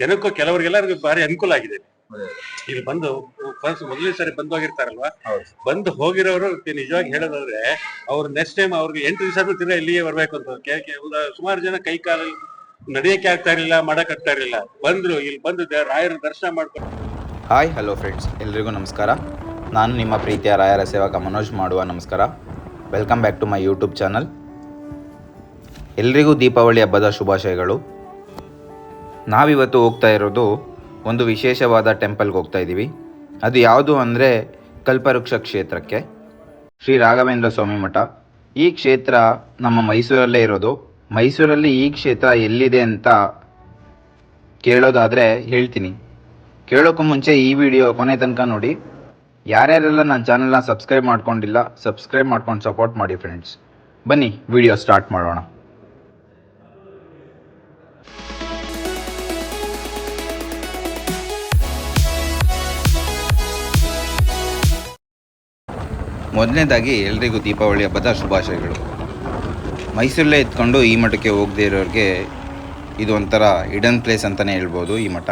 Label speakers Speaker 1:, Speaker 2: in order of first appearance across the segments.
Speaker 1: ಜನಕ್ಕೂ ಕೆಲವರಿಗೆಲ್ಲರಿಗೂ ಭಾರಿ ಅನುಕೂಲ ಆಗಿದೆ. ಇಲ್ಲಿ ಬಂದು ಫಸ್ಟ್ ಮೊದಲನೇ ಸಾರಿ ಬಂದು ಹೋಗಿರ್ತಾರಲ್ವಾ. ಬಂದು ಹೋಗಿರೋರು ನಿಜವಾಗಿ ಹೇಳೋದಾದ್ರೆ ಅವ್ರು ನೆಕ್ಸ್ಟ್ ಟೈಮ್ ಅವ್ರಿಗೆ ಎಂಟು ದಿವಸ ತಿರ್ಗಾ ಇಲ್ಲಿಗೆ ಬರ್ಬೇಕು ಅಂತ. ಸುಮಾರು ಜನ ಕೈ ಕಾಲಲ್ಲಿ ನಡೆಯಕ್ಕೆ ಆಗ್ತಾ ಇರಲಿಲ್ಲ ಮಾಡಕ್ ಆಗ್ತಾ ಇರಲಿಲ್ಲ. ಬಂದ್ರು ಇಲ್ಲಿ ಬಂದು ರಾಯರ ದರ್ಶನ ಮಾಡ್ಕೊಂಡು
Speaker 2: ಹಾಯ್ ಹಲೋ ಫ್ರೆಂಡ್ಸ್ ಎಲ್ರಿಗೂ ನಮಸ್ಕಾರ. ನಾನು ನಿಮ್ಮ ಪ್ರೀತಿಯ ರಾಯರ ಸೇವಕ ಮನೋಜ್ ಮಾಡುವ ನಮಸ್ಕಾರ. Welcome back to my YouTube channel ಎಲ್ರಿಗೂ ದೀಪಾವಳಿ ಹಬ್ಬದ ಶುಭಾಶಯಗಳು. ನಾವಿವತ್ತು ಹೋಗ್ತಾ ಇರೋದು ಒಂದು ವಿಶೇಷವಾದ ಟೆಂಪಲ್ಗೆ ಹೋಗ್ತಾ ಇದ್ದೀವಿ. ಅದು ಯಾವುದು ಅಂದರೆ ಕಲ್ಪವೃಕ್ಷ ಕ್ಷೇತ್ರಕ್ಕೆ. ಶ್ರೀ ರಾಘವೇಂದ್ರ ಸ್ವಾಮಿ ಮಠ. ಈ ಕ್ಷೇತ್ರ ನಮ್ಮ ಮೈಸೂರಲ್ಲೇ ಇರೋದು. ಮೈಸೂರಲ್ಲಿ ಈ ಕ್ಷೇತ್ರ ಎಲ್ಲಿದೆ ಅಂತ ಕೇಳೋದಾದರೆ ಹೇಳ್ತೀನಿ. ಕೇಳೋಕ್ಕೂ ಮುಂಚೆ ಈ ವಿಡಿಯೋ ಕೊನೆ ತನಕ ನೋಡಿ. ಯಾರ್ಯಾರೆಲ್ಲ ನನ್ನ ಚಾನಲ್ನ ಸಬ್ಸ್ಕ್ರೈಬ್ ಮಾಡ್ಕೊಂಡಿಲ್ಲ, ಸಬ್ಸ್ಕ್ರೈಬ್ ಮಾಡ್ಕೊಂಡು ಸಪೋರ್ಟ್ ಮಾಡಿ ಫ್ರೆಂಡ್ಸ್ ಬನ್ನಿ, ವಿಡಿಯೋ ಸ್ಟಾರ್ಟ್ ಮಾಡೋಣ. ಮೊದಲನೇದಾಗಿ ಎಲ್ರಿಗೂ ದೀಪಾವಳಿ ಹಬ್ಬದ ಶುಭಾಶಯಗಳು. ಮೈಸೂರಲ್ಲೇ ಎತ್ಕೊಂಡು ಈ ಮಠಕ್ಕೆ ಹೋಗದೇ ಇರೋರಿಗೆ ಇದು ಒಂಥರ ಹಿಡನ್ ಪ್ಲೇಸ್ ಅಂತಲೇ ಹೇಳ್ಬೋದು ಈ ಮಠ.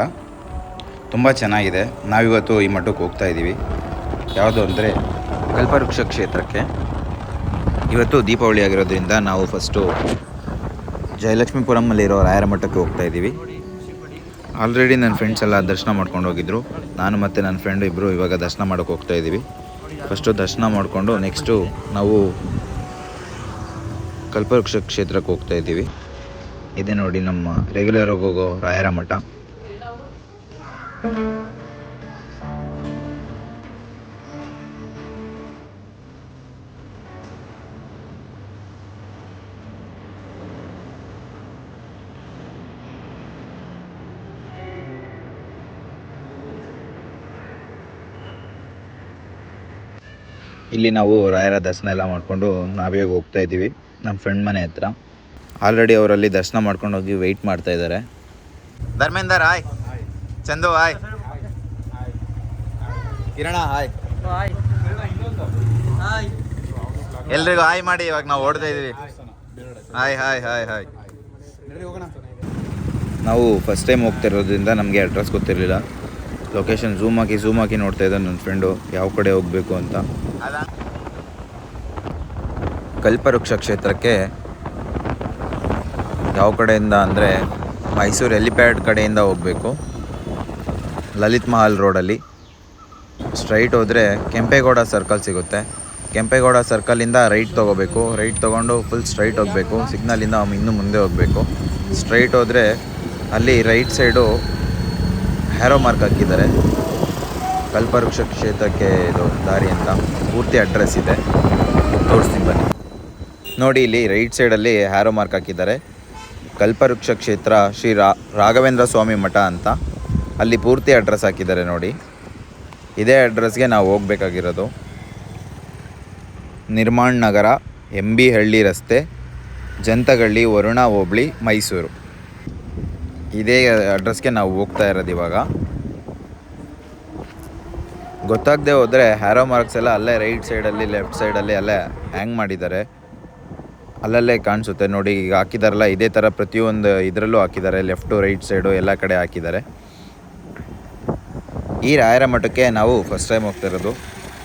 Speaker 2: ತುಂಬ ಚೆನ್ನಾಗಿದೆ. ನಾವಿವತ್ತು ಈ ಮಠಕ್ಕೆ ಹೋಗ್ತಾ ಇದ್ದೀವಿ. ಯಾವುದು ಅಂದರೆ ಕಲ್ಪವೃಕ್ಷ ಕ್ಷೇತ್ರಕ್ಕೆ. ಇವತ್ತು ದೀಪಾವಳಿ ಆಗಿರೋದ್ರಿಂದ ನಾವು ಫಸ್ಟು ಜಯಲಕ್ಷ್ಮೀಪುರಮಲ್ಲಿರೋ ರಾಯರ ಮಠಕ್ಕೆ ಹೋಗ್ತಾ ಇದ್ದೀವಿ. ಆಲ್ರೆಡಿ ನನ್ನ ಫ್ರೆಂಡ್ಸ್ ಎಲ್ಲ ದರ್ಶನ ಮಾಡ್ಕೊಂಡು ಹೋಗಿದ್ರು. ನಾನು ಮತ್ತು ನನ್ನ ಫ್ರೆಂಡು ಇಬ್ಬರು ಇವಾಗ ದರ್ಶನ ಮಾಡೋಕ್ಕೆ ಹೋಗ್ತಾ ಇದ್ದೀವಿ. ಫಸ್ಟು ದರ್ಶನ ಮಾಡಿಕೊಂಡು ನೆಕ್ಸ್ಟು ನಾವು ಕಲ್ಪವೃಕ್ಷ ಕ್ಷೇತ್ರಕ್ಕೆ ಹೋಗ್ತಾ ಇದ್ದೀವಿ. ಇದೆ ನೋಡಿ ನಮ್ಮ ರೆಗ್ಯುಲರ್ ಹೋಗೋ ರಾಯರ ಮಠ. ಇಲ್ಲಿ ನಾವು ರಾಯರ ದರ್ಶನ ಎಲ್ಲ ಮಾಡಿಕೊಂಡು ನಾವೇ ಹೋಗ್ತಾ ಇದ್ದೀವಿ. ನಮ್ಮ ಫ್ರೆಂಡ್ ಮನೆ ಹತ್ರ. ಆಲ್ರೆಡಿ ಅವರಲ್ಲಿ ದರ್ಶನ ಮಾಡ್ಕೊಂಡು ಹೋಗಿ ವೆಯ್ಟ್ ಮಾಡ್ತಾ ಇದ್ದಾರೆ. Dharmender hi Chandu hi Kiran hi ಎಲ್ರಿಗೂ ಹಾಯ್ ಮಾಡಿ ಇವಾಗ ನಾವು ಓಡ್ತಾ ಇದ್ದೀವಿ. ಹಾಯ್ ಹಾಯ್ ಹಾಯ್ ಹಾಯ್ ನಾವು ಫಸ್ಟ್ ಟೈಮ್ ಹೋಗ್ತಿರೋದ್ರಿಂದ ನಮಗೆ ಅಡ್ರೆಸ್ ಗೊತ್ತಿರಲಿಲ್ಲ. ಲೊಕೇಶನ್ ಝೂಮ್ ಹಾಕಿ ಝೂಮ್ ಹಾಕಿ ನೋಡ್ತಾ ಇದ್ದಾನೆ ನನ್ನ ಫ್ರೆಂಡು ಯಾವ ಕಡೆ ಹೋಗಬೇಕು ಅಂತ. ಕಲ್ಪವೃಕ್ಷ ಕ್ಷೇತ್ರಕ್ಕೆ ಯಾವ ಕಡೆಯಿಂದ ಅಂದರೆ ಮೈಸೂರು ಎಲಿಪ್ಯಾಡ್ ಕಡೆಯಿಂದ ಹೋಗಬೇಕು. ಲಲಿತ್ ಮಹಲ್ ರೋಡಲ್ಲಿ ಸ್ಟ್ರೈಟ್ ಹೋದರೆ ಕೆಂಪೇಗೌಡ ಸರ್ಕಲ್ ಸಿಗುತ್ತೆ. ಕೆಂಪೇಗೌಡ ಸರ್ಕಲಿಂದ ರೈಟ್ ತೊಗೋಬೇಕು. ರೈಟ್ ತೊಗೊಂಡು ಫುಲ್ ಸ್ಟ್ರೈಟ್ ಹೋಗಬೇಕು. ಸಿಗ್ನಲಿಂದ ಇನ್ನೂ ಮುಂದೆ ಹೋಗಬೇಕು. ಸ್ಟ್ರೈಟ್ ಹೋದರೆ ಅಲ್ಲಿ ರೈಟ್ ಸೈಡು ಹ್ಯಾರೋ ಮಾರ್ಕ್ ಹಾಕಿದ್ದಾರೆ. ಕಲ್ಪವೃಕ್ಷ ಕ್ಷೇತ್ರಕ್ಕೆ ಇದು ದಾರಿ ಅಂತ ಪೂರ್ತಿ ಅಡ್ರೆಸ್ ಇದೆ. ತೋರಿಸ್ತೀನಿ ಬನ್ನಿ. ನೋಡಿ, ಇಲ್ಲಿ ರೈಟ್ ಸೈಡಲ್ಲಿ ಹ್ಯಾರೋ ಮಾರ್ಕ್ ಹಾಕಿದ್ದಾರೆ. ಕಲ್ಪವೃಕ್ಷ ಕ್ಷೇತ್ರ ಶ್ರೀ ರಾ, ರಾಘವೇಂದ್ರ ಸ್ವಾಮಿ ಮಠ ಅಂತ ಅಲ್ಲಿ ಪೂರ್ತಿ ಅಡ್ರೆಸ್ ಹಾಕಿದ್ದಾರೆ ನೋಡಿ. ಇದೇ ಅಡ್ರೆಸ್ಗೆ ನಾವು ಹೋಗಬೇಕಾಗಿರೋದು. ನಿರ್ಮಾಣ್ ನಗರ, ಎಂ ಬಿ ಹಳ್ಳಿ ರಸ್ತೆ, ಜಂತಗಳ್ಳಿ, ವರುಣ ಹೋಬಳಿ, ಮೈಸೂರು. ಇದೇ ಅಡ್ರೆಸ್ಗೆ ನಾವು ಹೋಗ್ತಾ ಇರೋದು ಇವಾಗ. ಗೊತ್ತಾಗದೆ ಹೋದರೆ ಹ್ಯಾರೋ ಮಾರ್ಕ್ಸ್ ಎಲ್ಲ ಅಲ್ಲೇ ರೈಟ್ ಸೈಡಲ್ಲಿ ಲೆಫ್ಟ್ ಸೈಡಲ್ಲಿ ಅಲ್ಲೇ ಹ್ಯಾಂಗ್ ಮಾಡಿದ್ದಾರೆ. ಅಲ್ಲಲ್ಲೇ ಕಾಣಿಸುತ್ತೆ. ನೋಡಿ, ಈಗ ಹಾಕಿದಾರಲ್ಲ, ಇದೇ ಥರ ಪ್ರತಿಯೊಂದು ಇದರಲ್ಲೂ ಹಾಕಿದ್ದಾರೆ. ಲೆಫ್ಟು ರೈಟ್ ಸೈಡು ಎಲ್ಲ ಕಡೆ ಹಾಕಿದ್ದಾರೆ. ಈ ರಾಯರ ಮಠಕ್ಕೆ ನಾವು ಫಸ್ಟ್ ಟೈಮ್ ಹೋಗ್ತಾ ಇರೋದು.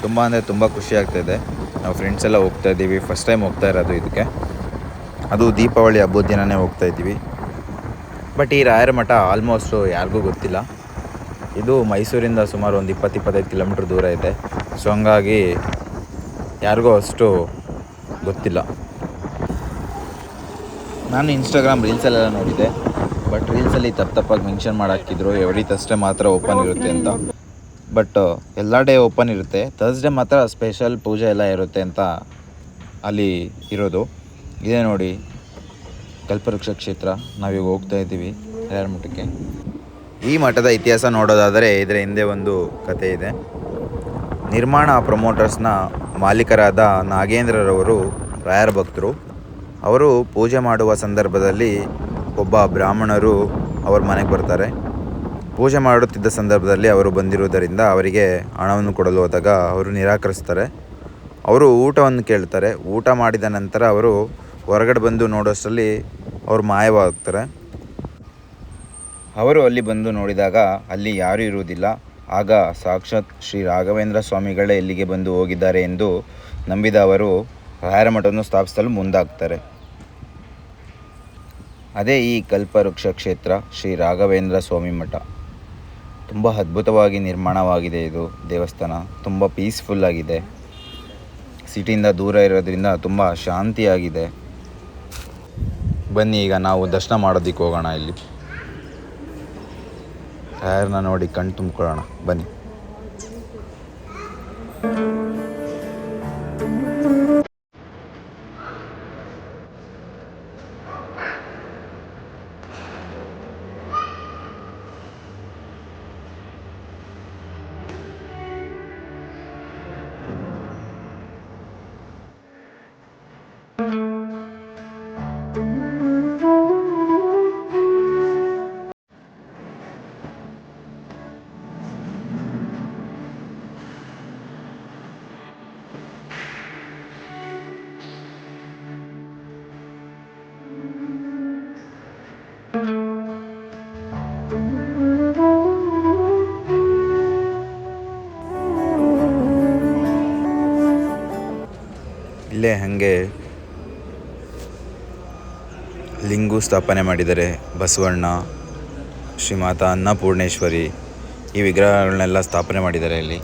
Speaker 2: ತುಂಬ ಅಂದರೆ ತುಂಬ ಖುಷಿ ಆಗ್ತಾಯಿದೆ ನಾವು ಫ್ರೆಂಡ್ಸ್ ಎಲ್ಲ ಹೋಗ್ತಾ ಇದ್ದೀವಿ. ಫಸ್ಟ್ ಟೈಮ್ ಹೋಗ್ತಾ ಇರೋದು ಇದಕ್ಕೆ. ಅದು ದೀಪಾವಳಿ ಹಬ್ಬದ ದಿನವೇ ಹೋಗ್ತಾ ಇದ್ದೀವಿ. ಬಟ್ ಈ ರಾಯರ ಮಠ ಆಲ್ಮೋಸ್ಟು ಯಾರಿಗೂ ಗೊತ್ತಿಲ್ಲ. ಇದು ಮೈಸೂರಿಂದ ಸುಮಾರು ಒಂದು ಇಪ್ಪತ್ತು ಇಪ್ಪತ್ತೈದು ಕಿಲೋಮೀಟ್ರ್ ದೂರ ಇದೆ. ಸೊ ಹಂಗಾಗಿ ಯಾರಿಗೂ ಅಷ್ಟು ಗೊತ್ತಿಲ್ಲ. ನಾನು ಇನ್ಸ್ಟಾಗ್ರಾಮ್ ರೀಲ್ಸಲ್ಲೆಲ್ಲ ನೋಡಿದೆ ಬಟ್ ರೀಲ್ಸಲ್ಲಿ ತಪ್ಪು ತಪ್ಪಾಗಿ ಮೆನ್ಷನ್ ಮಾಡಾಕಿದ್ರು. ತರ್ಸ್ಡೇ ಮಾತ್ರ ಓಪನ್ ಇರುತ್ತೆ ಅಂತ. ಬಟ್ ಎಲ್ಲ ಡೇ ಓಪನ್ ಇರುತ್ತೆ. ಥರ್ಸ್ಡೇ ಮಾತ್ರ ಸ್ಪೆಷಲ್ ಪೂಜೆ ಎಲ್ಲ ಇರುತ್ತೆ ಅಂತ ಅಲ್ಲಿ ಇರೋದು. ಇದೇ ನೋಡಿ. ಕಲ್ಪವೃಕ್ಷ ಕ್ಷೇತ್ರ ನಾವೀಗ ಹೋಗ್ತಾ ಇದ್ದೀವಿ ಹರಿಹರ ಮಠಕ್ಕೆ. ಈ ಮಠದ ಇತಿಹಾಸ ನೋಡೋದಾದರೆ ಇದರ ಹಿಂದೆ ಒಂದು ಕತೆ ಇದೆ. ನಿರ್ಮಾಣ ಪ್ರಮೋಟರ್ಸ್ನ ಮಾಲೀಕರಾದ ನಾಗೇಂದ್ರರವರು ರಾಯರ ಭಕ್ತರು. ಅವರು ಪೂಜೆ ಮಾಡುವ ಸಂದರ್ಭದಲ್ಲಿ ಒಬ್ಬ ಬ್ರಾಹ್ಮಣರು ಅವ್ರ ಮನೆಗೆ ಬರ್ತಾರೆ. ಪೂಜೆ ಮಾಡುತ್ತಿದ್ದ ಸಂದರ್ಭದಲ್ಲಿ ಅವರು ಬಂದಿರುವುದರಿಂದ ಅವರಿಗೆ ಹಣವನ್ನು ಕೊಡಲು ಹೋದಾಗ ಅವರು ನಿರಾಕರಿಸ್ತಾರೆ. ಅವರು ಊಟವನ್ನು ಕೇಳ್ತಾರೆ. ಊಟ ಮಾಡಿದ ನಂತರ ಅವರು ಹೊರಗಡೆ ಬಂದು ನೋಡೋಷ್ಟರಲ್ಲಿ ಅವರು ಮಾಯವಾಗ್ತಾರೆ. ಅವರು ಅಲ್ಲಿ ಬಂದು ನೋಡಿದಾಗ ಅಲ್ಲಿ ಯಾರೂ ಇರುವುದಿಲ್ಲ. ಆಗ ಸಾಕ್ಷಾತ್ ಶ್ರೀ ರಾಘವೇಂದ್ರ ಸ್ವಾಮಿಗಳೇ ಇಲ್ಲಿಗೆ ಬಂದು ಹೋಗಿದ್ದಾರೆ ಎಂದು ನಂಬಿದ ಅವರು ರಾಯರ ಮಠವನ್ನು ಸ್ಥಾಪಿಸಲು ಮುಂದಾಗ್ತಾರೆ. ಅದೇ ಈ ಕಲ್ಪವೃಕ್ಷ ಕ್ಷೇತ್ರ ಶ್ರೀ ರಾಘವೇಂದ್ರ ಸ್ವಾಮಿ ಮಠ. ತುಂಬ ಅದ್ಭುತವಾಗಿ ನಿರ್ಮಾಣವಾಗಿದೆ ಇದು ದೇವಸ್ಥಾನ. ತುಂಬ ಪೀಸ್ಫುಲ್ ಆಗಿದೆ. ಸಿಟಿಯಿಂದ ದೂರ ಇರೋದ್ರಿಂದ ತುಂಬ ಶಾಂತಿಯಾಗಿದೆ. ಬನ್ನಿ ಈಗ ನಾವು ದರ್ಶನ ಮಾಡೋದಿಕ್ಕೆ ಹೋಗೋಣ ಇಲ್ಲಿ. ಯಾರನ್ನ ನೋಡಿ ಕಣ್ಣು ತುಂಬ್ಕೊಳ್ಳೋಣ. ಬನ್ನಿ. ಇಲ್ಲೇ ಹಾಗೆ ಲಿಂಗು ಸ್ಥಾಪನೆ ಮಾಡಿದ್ದಾರೆ ಬಸವಣ್ಣ, ಶ್ರೀಮಾತಾ ಅನ್ನಪೂರ್ಣೇಶ್ವರಿ, ಈ ವಿಗ್ರಹಗಳನ್ನೆಲ್ಲ ಸ್ಥಾಪನೆ ಮಾಡಿದ್ದಾರೆ ಇಲ್ಲಿ.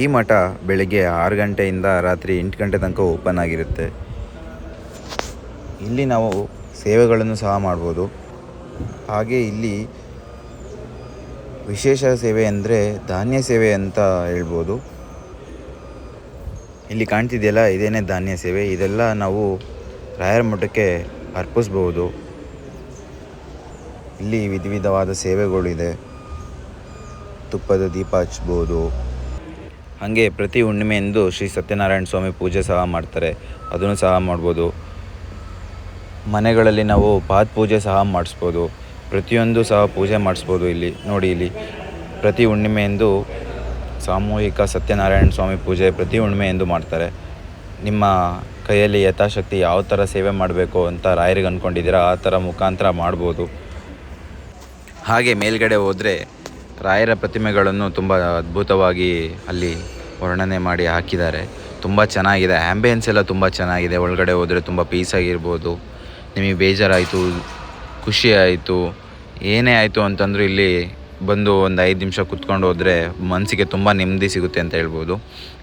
Speaker 2: ಈ ಮಠ ಬೆಳಿಗ್ಗೆ ಆರು ಗಂಟೆಯಿಂದ ರಾತ್ರಿ ಎಂಟು ಗಂಟೆ ತನಕ ಓಪನ್ ಆಗಿರುತ್ತೆ. ಇಲ್ಲಿ ನಾವು ಸೇವೆಗಳನ್ನು ಸಹ ಮಾಡ್ಬೋದು. ಹಾಗೆ ಇಲ್ಲಿ ವಿಶೇಷ ಸೇವೆ ಅಂದರೆ ಧಾನ್ಯ ಸೇವೆ ಅಂತ ಹೇಳ್ಬೋದು. ಇಲ್ಲಿ ಕಾಣ್ತಿದೆಯಲ್ಲ, ಇದೇನೇ ಧಾನ್ಯ ಸೇವೆ. ಇದೆಲ್ಲ ನಾವು ರಾಯರ ಮಠಕ್ಕೆ ಅರ್ಪಿಸ್ಬೋದು. ಇಲ್ಲಿ ವಿಧ ವಿಧವಾದ ಸೇವೆಗಳಿದೆ. ತುಪ್ಪದ ದೀಪ ಹಚ್ಬೋದು. ಹಾಗೆ ಪ್ರತಿ ಹುಣ್ಣಿಮೆಯಂದು ಶ್ರೀ ಸತ್ಯನಾರಾಯಣ ಸ್ವಾಮಿ ಪೂಜೆ ಸಹ ಮಾಡ್ತಾರೆ. ಅದನ್ನು ಸಹ ಮಾಡ್ಬೋದು. ಮನೆಗಳಲ್ಲಿ ನಾವು ಪಾದ ಪೂಜೆ ಸಹ ಮಾಡಿಸ್ಬೋದು. ಪ್ರತಿಯೊಂದು ಸಹ ಪೂಜೆ ಮಾಡಿಸ್ಬೋದು ಇಲ್ಲಿ. ನೋಡಿ ಇಲ್ಲಿ ಪ್ರತಿ ಹುಣ್ಣಿಮೆಯಂದು ಸಾಮೂಹಿಕ ಸತ್ಯನಾರಾಯಣ ಸ್ವಾಮಿ ಪೂಜೆ ಪ್ರತಿ ಹುಣ್ಣಿಮೆಯಂದು ಮಾಡ್ತಾರೆ. ನಿಮ್ಮ ಕೈಯಲ್ಲಿ ಯಥಾಶಕ್ತಿ ಯಾವ ಥರ ಸೇವೆ ಮಾಡಬೇಕು ಅಂತ ರಾಯರಿಗೆ ಅಂದ್ಕೊಂಡಿದ್ದೀರಾ ಆ ಥರ ಮುಖಾಂತರ ಮಾಡ್ಬೋದು. ಹಾಗೆ ಮೇಲ್ಗಡೆ ಹೋದರೆ ರಾಯರ ಪ್ರತಿಮೆಗಳನ್ನು ತುಂಬ ಅದ್ಭುತವಾಗಿ ಅಲ್ಲಿ ವರ್ಣನೆ ಮಾಡಿ ಹಾಕಿದ್ದಾರೆ. ತುಂಬ ಚೆನ್ನಾಗಿದೆ ಆ್ಯಂಬಿಯನ್ಸ್ ಎಲ್ಲ ತುಂಬ ಚೆನ್ನಾಗಿದೆ. ಒಳಗಡೆ ಹೋದರೆ ತುಂಬ ಪೀಸಾಗಿರ್ಬೋದು ನಿಮಗೆ ಬೇಜಾರಾಯಿತು, ಖುಷಿ ಆಯಿತು, ಏನೇ ಆಯಿತು ಅಂತಂದರೂ ಇಲ್ಲಿ ಬಂದು ಒಂದು ಐದು ನಿಮಿಷ ಕುತ್ಕೊಂಡು ಹೋದರೆ ಮನಸ್ಸಿಗೆ ತುಂಬ ನೆಮ್ಮದಿ ಸಿಗುತ್ತೆ ಅಂತ ಹೇಳ್ಬೋದು.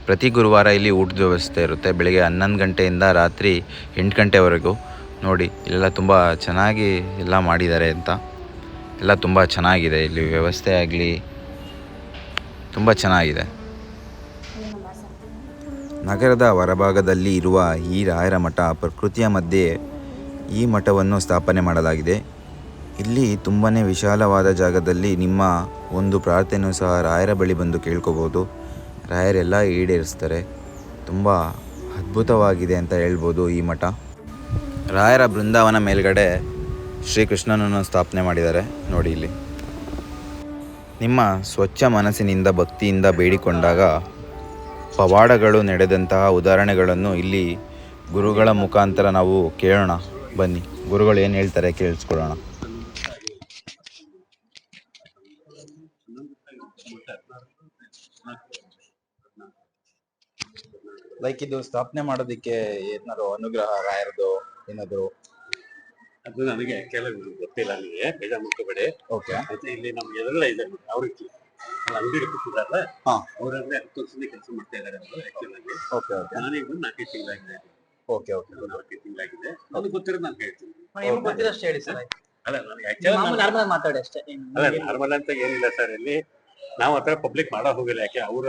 Speaker 2: ಪ್ರತಿ ಗುರುವಾರ ಇಲ್ಲಿ ಊಟದ ವ್ಯವಸ್ಥೆ ಇರುತ್ತೆ. ಬೆಳಗ್ಗೆ ಹನ್ನೊಂದು ಗಂಟೆಯಿಂದ ರಾತ್ರಿ ಎಂಟು ಗಂಟೆವರೆಗೂ. ನೋಡಿ, ಇಲ್ಲೆಲ್ಲ ತುಂಬ ಚೆನ್ನಾಗಿ ಎಲ್ಲ ಮಾಡಿದ್ದಾರೆ ಅಂತ. ಎಲ್ಲ ತುಂಬ ಚೆನ್ನಾಗಿದೆ. ಇಲ್ಲಿ ವ್ಯವಸ್ಥೆ ಆಗಲಿ ತುಂಬ ಚೆನ್ನಾಗಿದೆ. ನಗರದ ಹೊರಭಾಗದಲ್ಲಿ ಇರುವ ಈ ರಾಯರ ಮಠ ಪ್ರಕೃತಿಯ ಮಧ್ಯೆ ಈ ಮಠವನ್ನು ಸ್ಥಾಪನೆ ಮಾಡಲಾಗಿದೆ. ಇಲ್ಲಿ ತುಂಬಾ ವಿಶಾಲವಾದ ಜಾಗದಲ್ಲಿ ನಿಮ್ಮ ಒಂದು ಪ್ರಾರ್ಥನೆಯೂ ಸಹ ರಾಯರ ಬಳಿ ಬಂದು ಕೇಳ್ಕೋಬೋದು. ರಾಯರೆಲ್ಲ ಈಡೇರಿಸ್ತಾರೆ. ತುಂಬ ಅದ್ಭುತವಾಗಿದೆ ಅಂತ ಹೇಳ್ಬೋದು ಈ ಮಠ. ರಾಯರ ಬೃಂದಾವನ ಮೇಲ್ಗಡೆ ಶ್ರೀಕೃಷ್ಣನನ್ನು ಸ್ಥಾಪನೆ ಮಾಡಿದ್ದಾರೆ. ನೋಡಿ ಇಲ್ಲಿ. ನಿಮ್ಮ ಸ್ವಚ್ಛ ಮನಸ್ಸಿನಿಂದ, ಭಕ್ತಿಯಿಂದ ಬೇಡಿಕೊಂಡಾಗ ಪವಾಡಗಳು ನಡೆದಂತಹ ಉದಾಹರಣೆಗಳನ್ನು ಇಲ್ಲಿ ಗುರುಗಳ ಮುಖಾಂತರ ನಾವು ಕೇಳೋಣ. ಬನ್ನಿ. ಗುರುಗಳು ಏನು ಹೇಳ್ತಾರೆ ಕೇಳಿಸ್ಕೊಳ್ಳೋಣ.
Speaker 3: ಲೈಕ್ ಇದು ಸ್ಥಾಪನೆ ಮಾಡೋದಕ್ಕೆ ಏನಾದ್ರು ಅನುಗ್ರಹ ರಾಯರದು ಏನಾದ್ರು?
Speaker 1: ಅದು ನನಗೆ ಕೆಲವು ಗೊತ್ತಿಲ್ಲ ನನಗೆ ಬೇಜಾರ್ ಮಾಡ್ಕೋಬೇಡಿ.
Speaker 3: ಓಕೆ
Speaker 1: ಮತ್ತೆ ಇಲ್ಲಿ ನಮ್ಗೆ ಎದುರಲ್ಲ ಇದೆ ಅವ್ರಿಗೆ ಅಂಗಡಿ ಕೂತಿದಾರಲ್ಲ
Speaker 3: ಹಾ.
Speaker 1: ಅವರಾದ್ರೆ ಹತ್ತು ವರ್ಷದಿಂದ ಕೆಲಸ ಮಾಡ್ತಾ ಇದಾರೆ ಅವರು ಆಕ್ಚುಲ್ ಆಗಿ.
Speaker 3: ಓಕೆ ಓಕೆ
Speaker 1: ನಾನೀಗ ಬಂದು ನಾಲ್ಕೈದು ತಿಂಗಳಾಗಿದೆ.
Speaker 3: ಓಕೆ ಓಕೆ
Speaker 1: ನಾಲ್ಕೈದು ತಿಂಗಳಾಗಿದೆ. ಅದು ಗೊತ್ತಿರೋದು ನಾನು ಹೇಳ್ತೀನಿ.
Speaker 4: ನಿಮ್ಗೆ ಗೊತ್ತಿರೋಷ್ಟು ಹೇಳಿ ಸರ್.
Speaker 1: ಅಲ್ಲ ನನಗೆ ಆಕ್ಚುಲಿ
Speaker 4: ನಾರ್ಮಲ್ ಮಾತಾಡಿ ಅಷ್ಟೇ.
Speaker 1: ಅಲ್ಲ ನಾರ್ಮಲ್ ಅಂತ ಏನಿಲ್ಲ ಸರ್ ಇಲ್ಲಿ ನಾವು ಆತರ ಪಬ್ಲಿಕ್ ಮಾಡೋ ಹೋಗಿಲ್ಲ ಯಾಕೆ? ಅವರ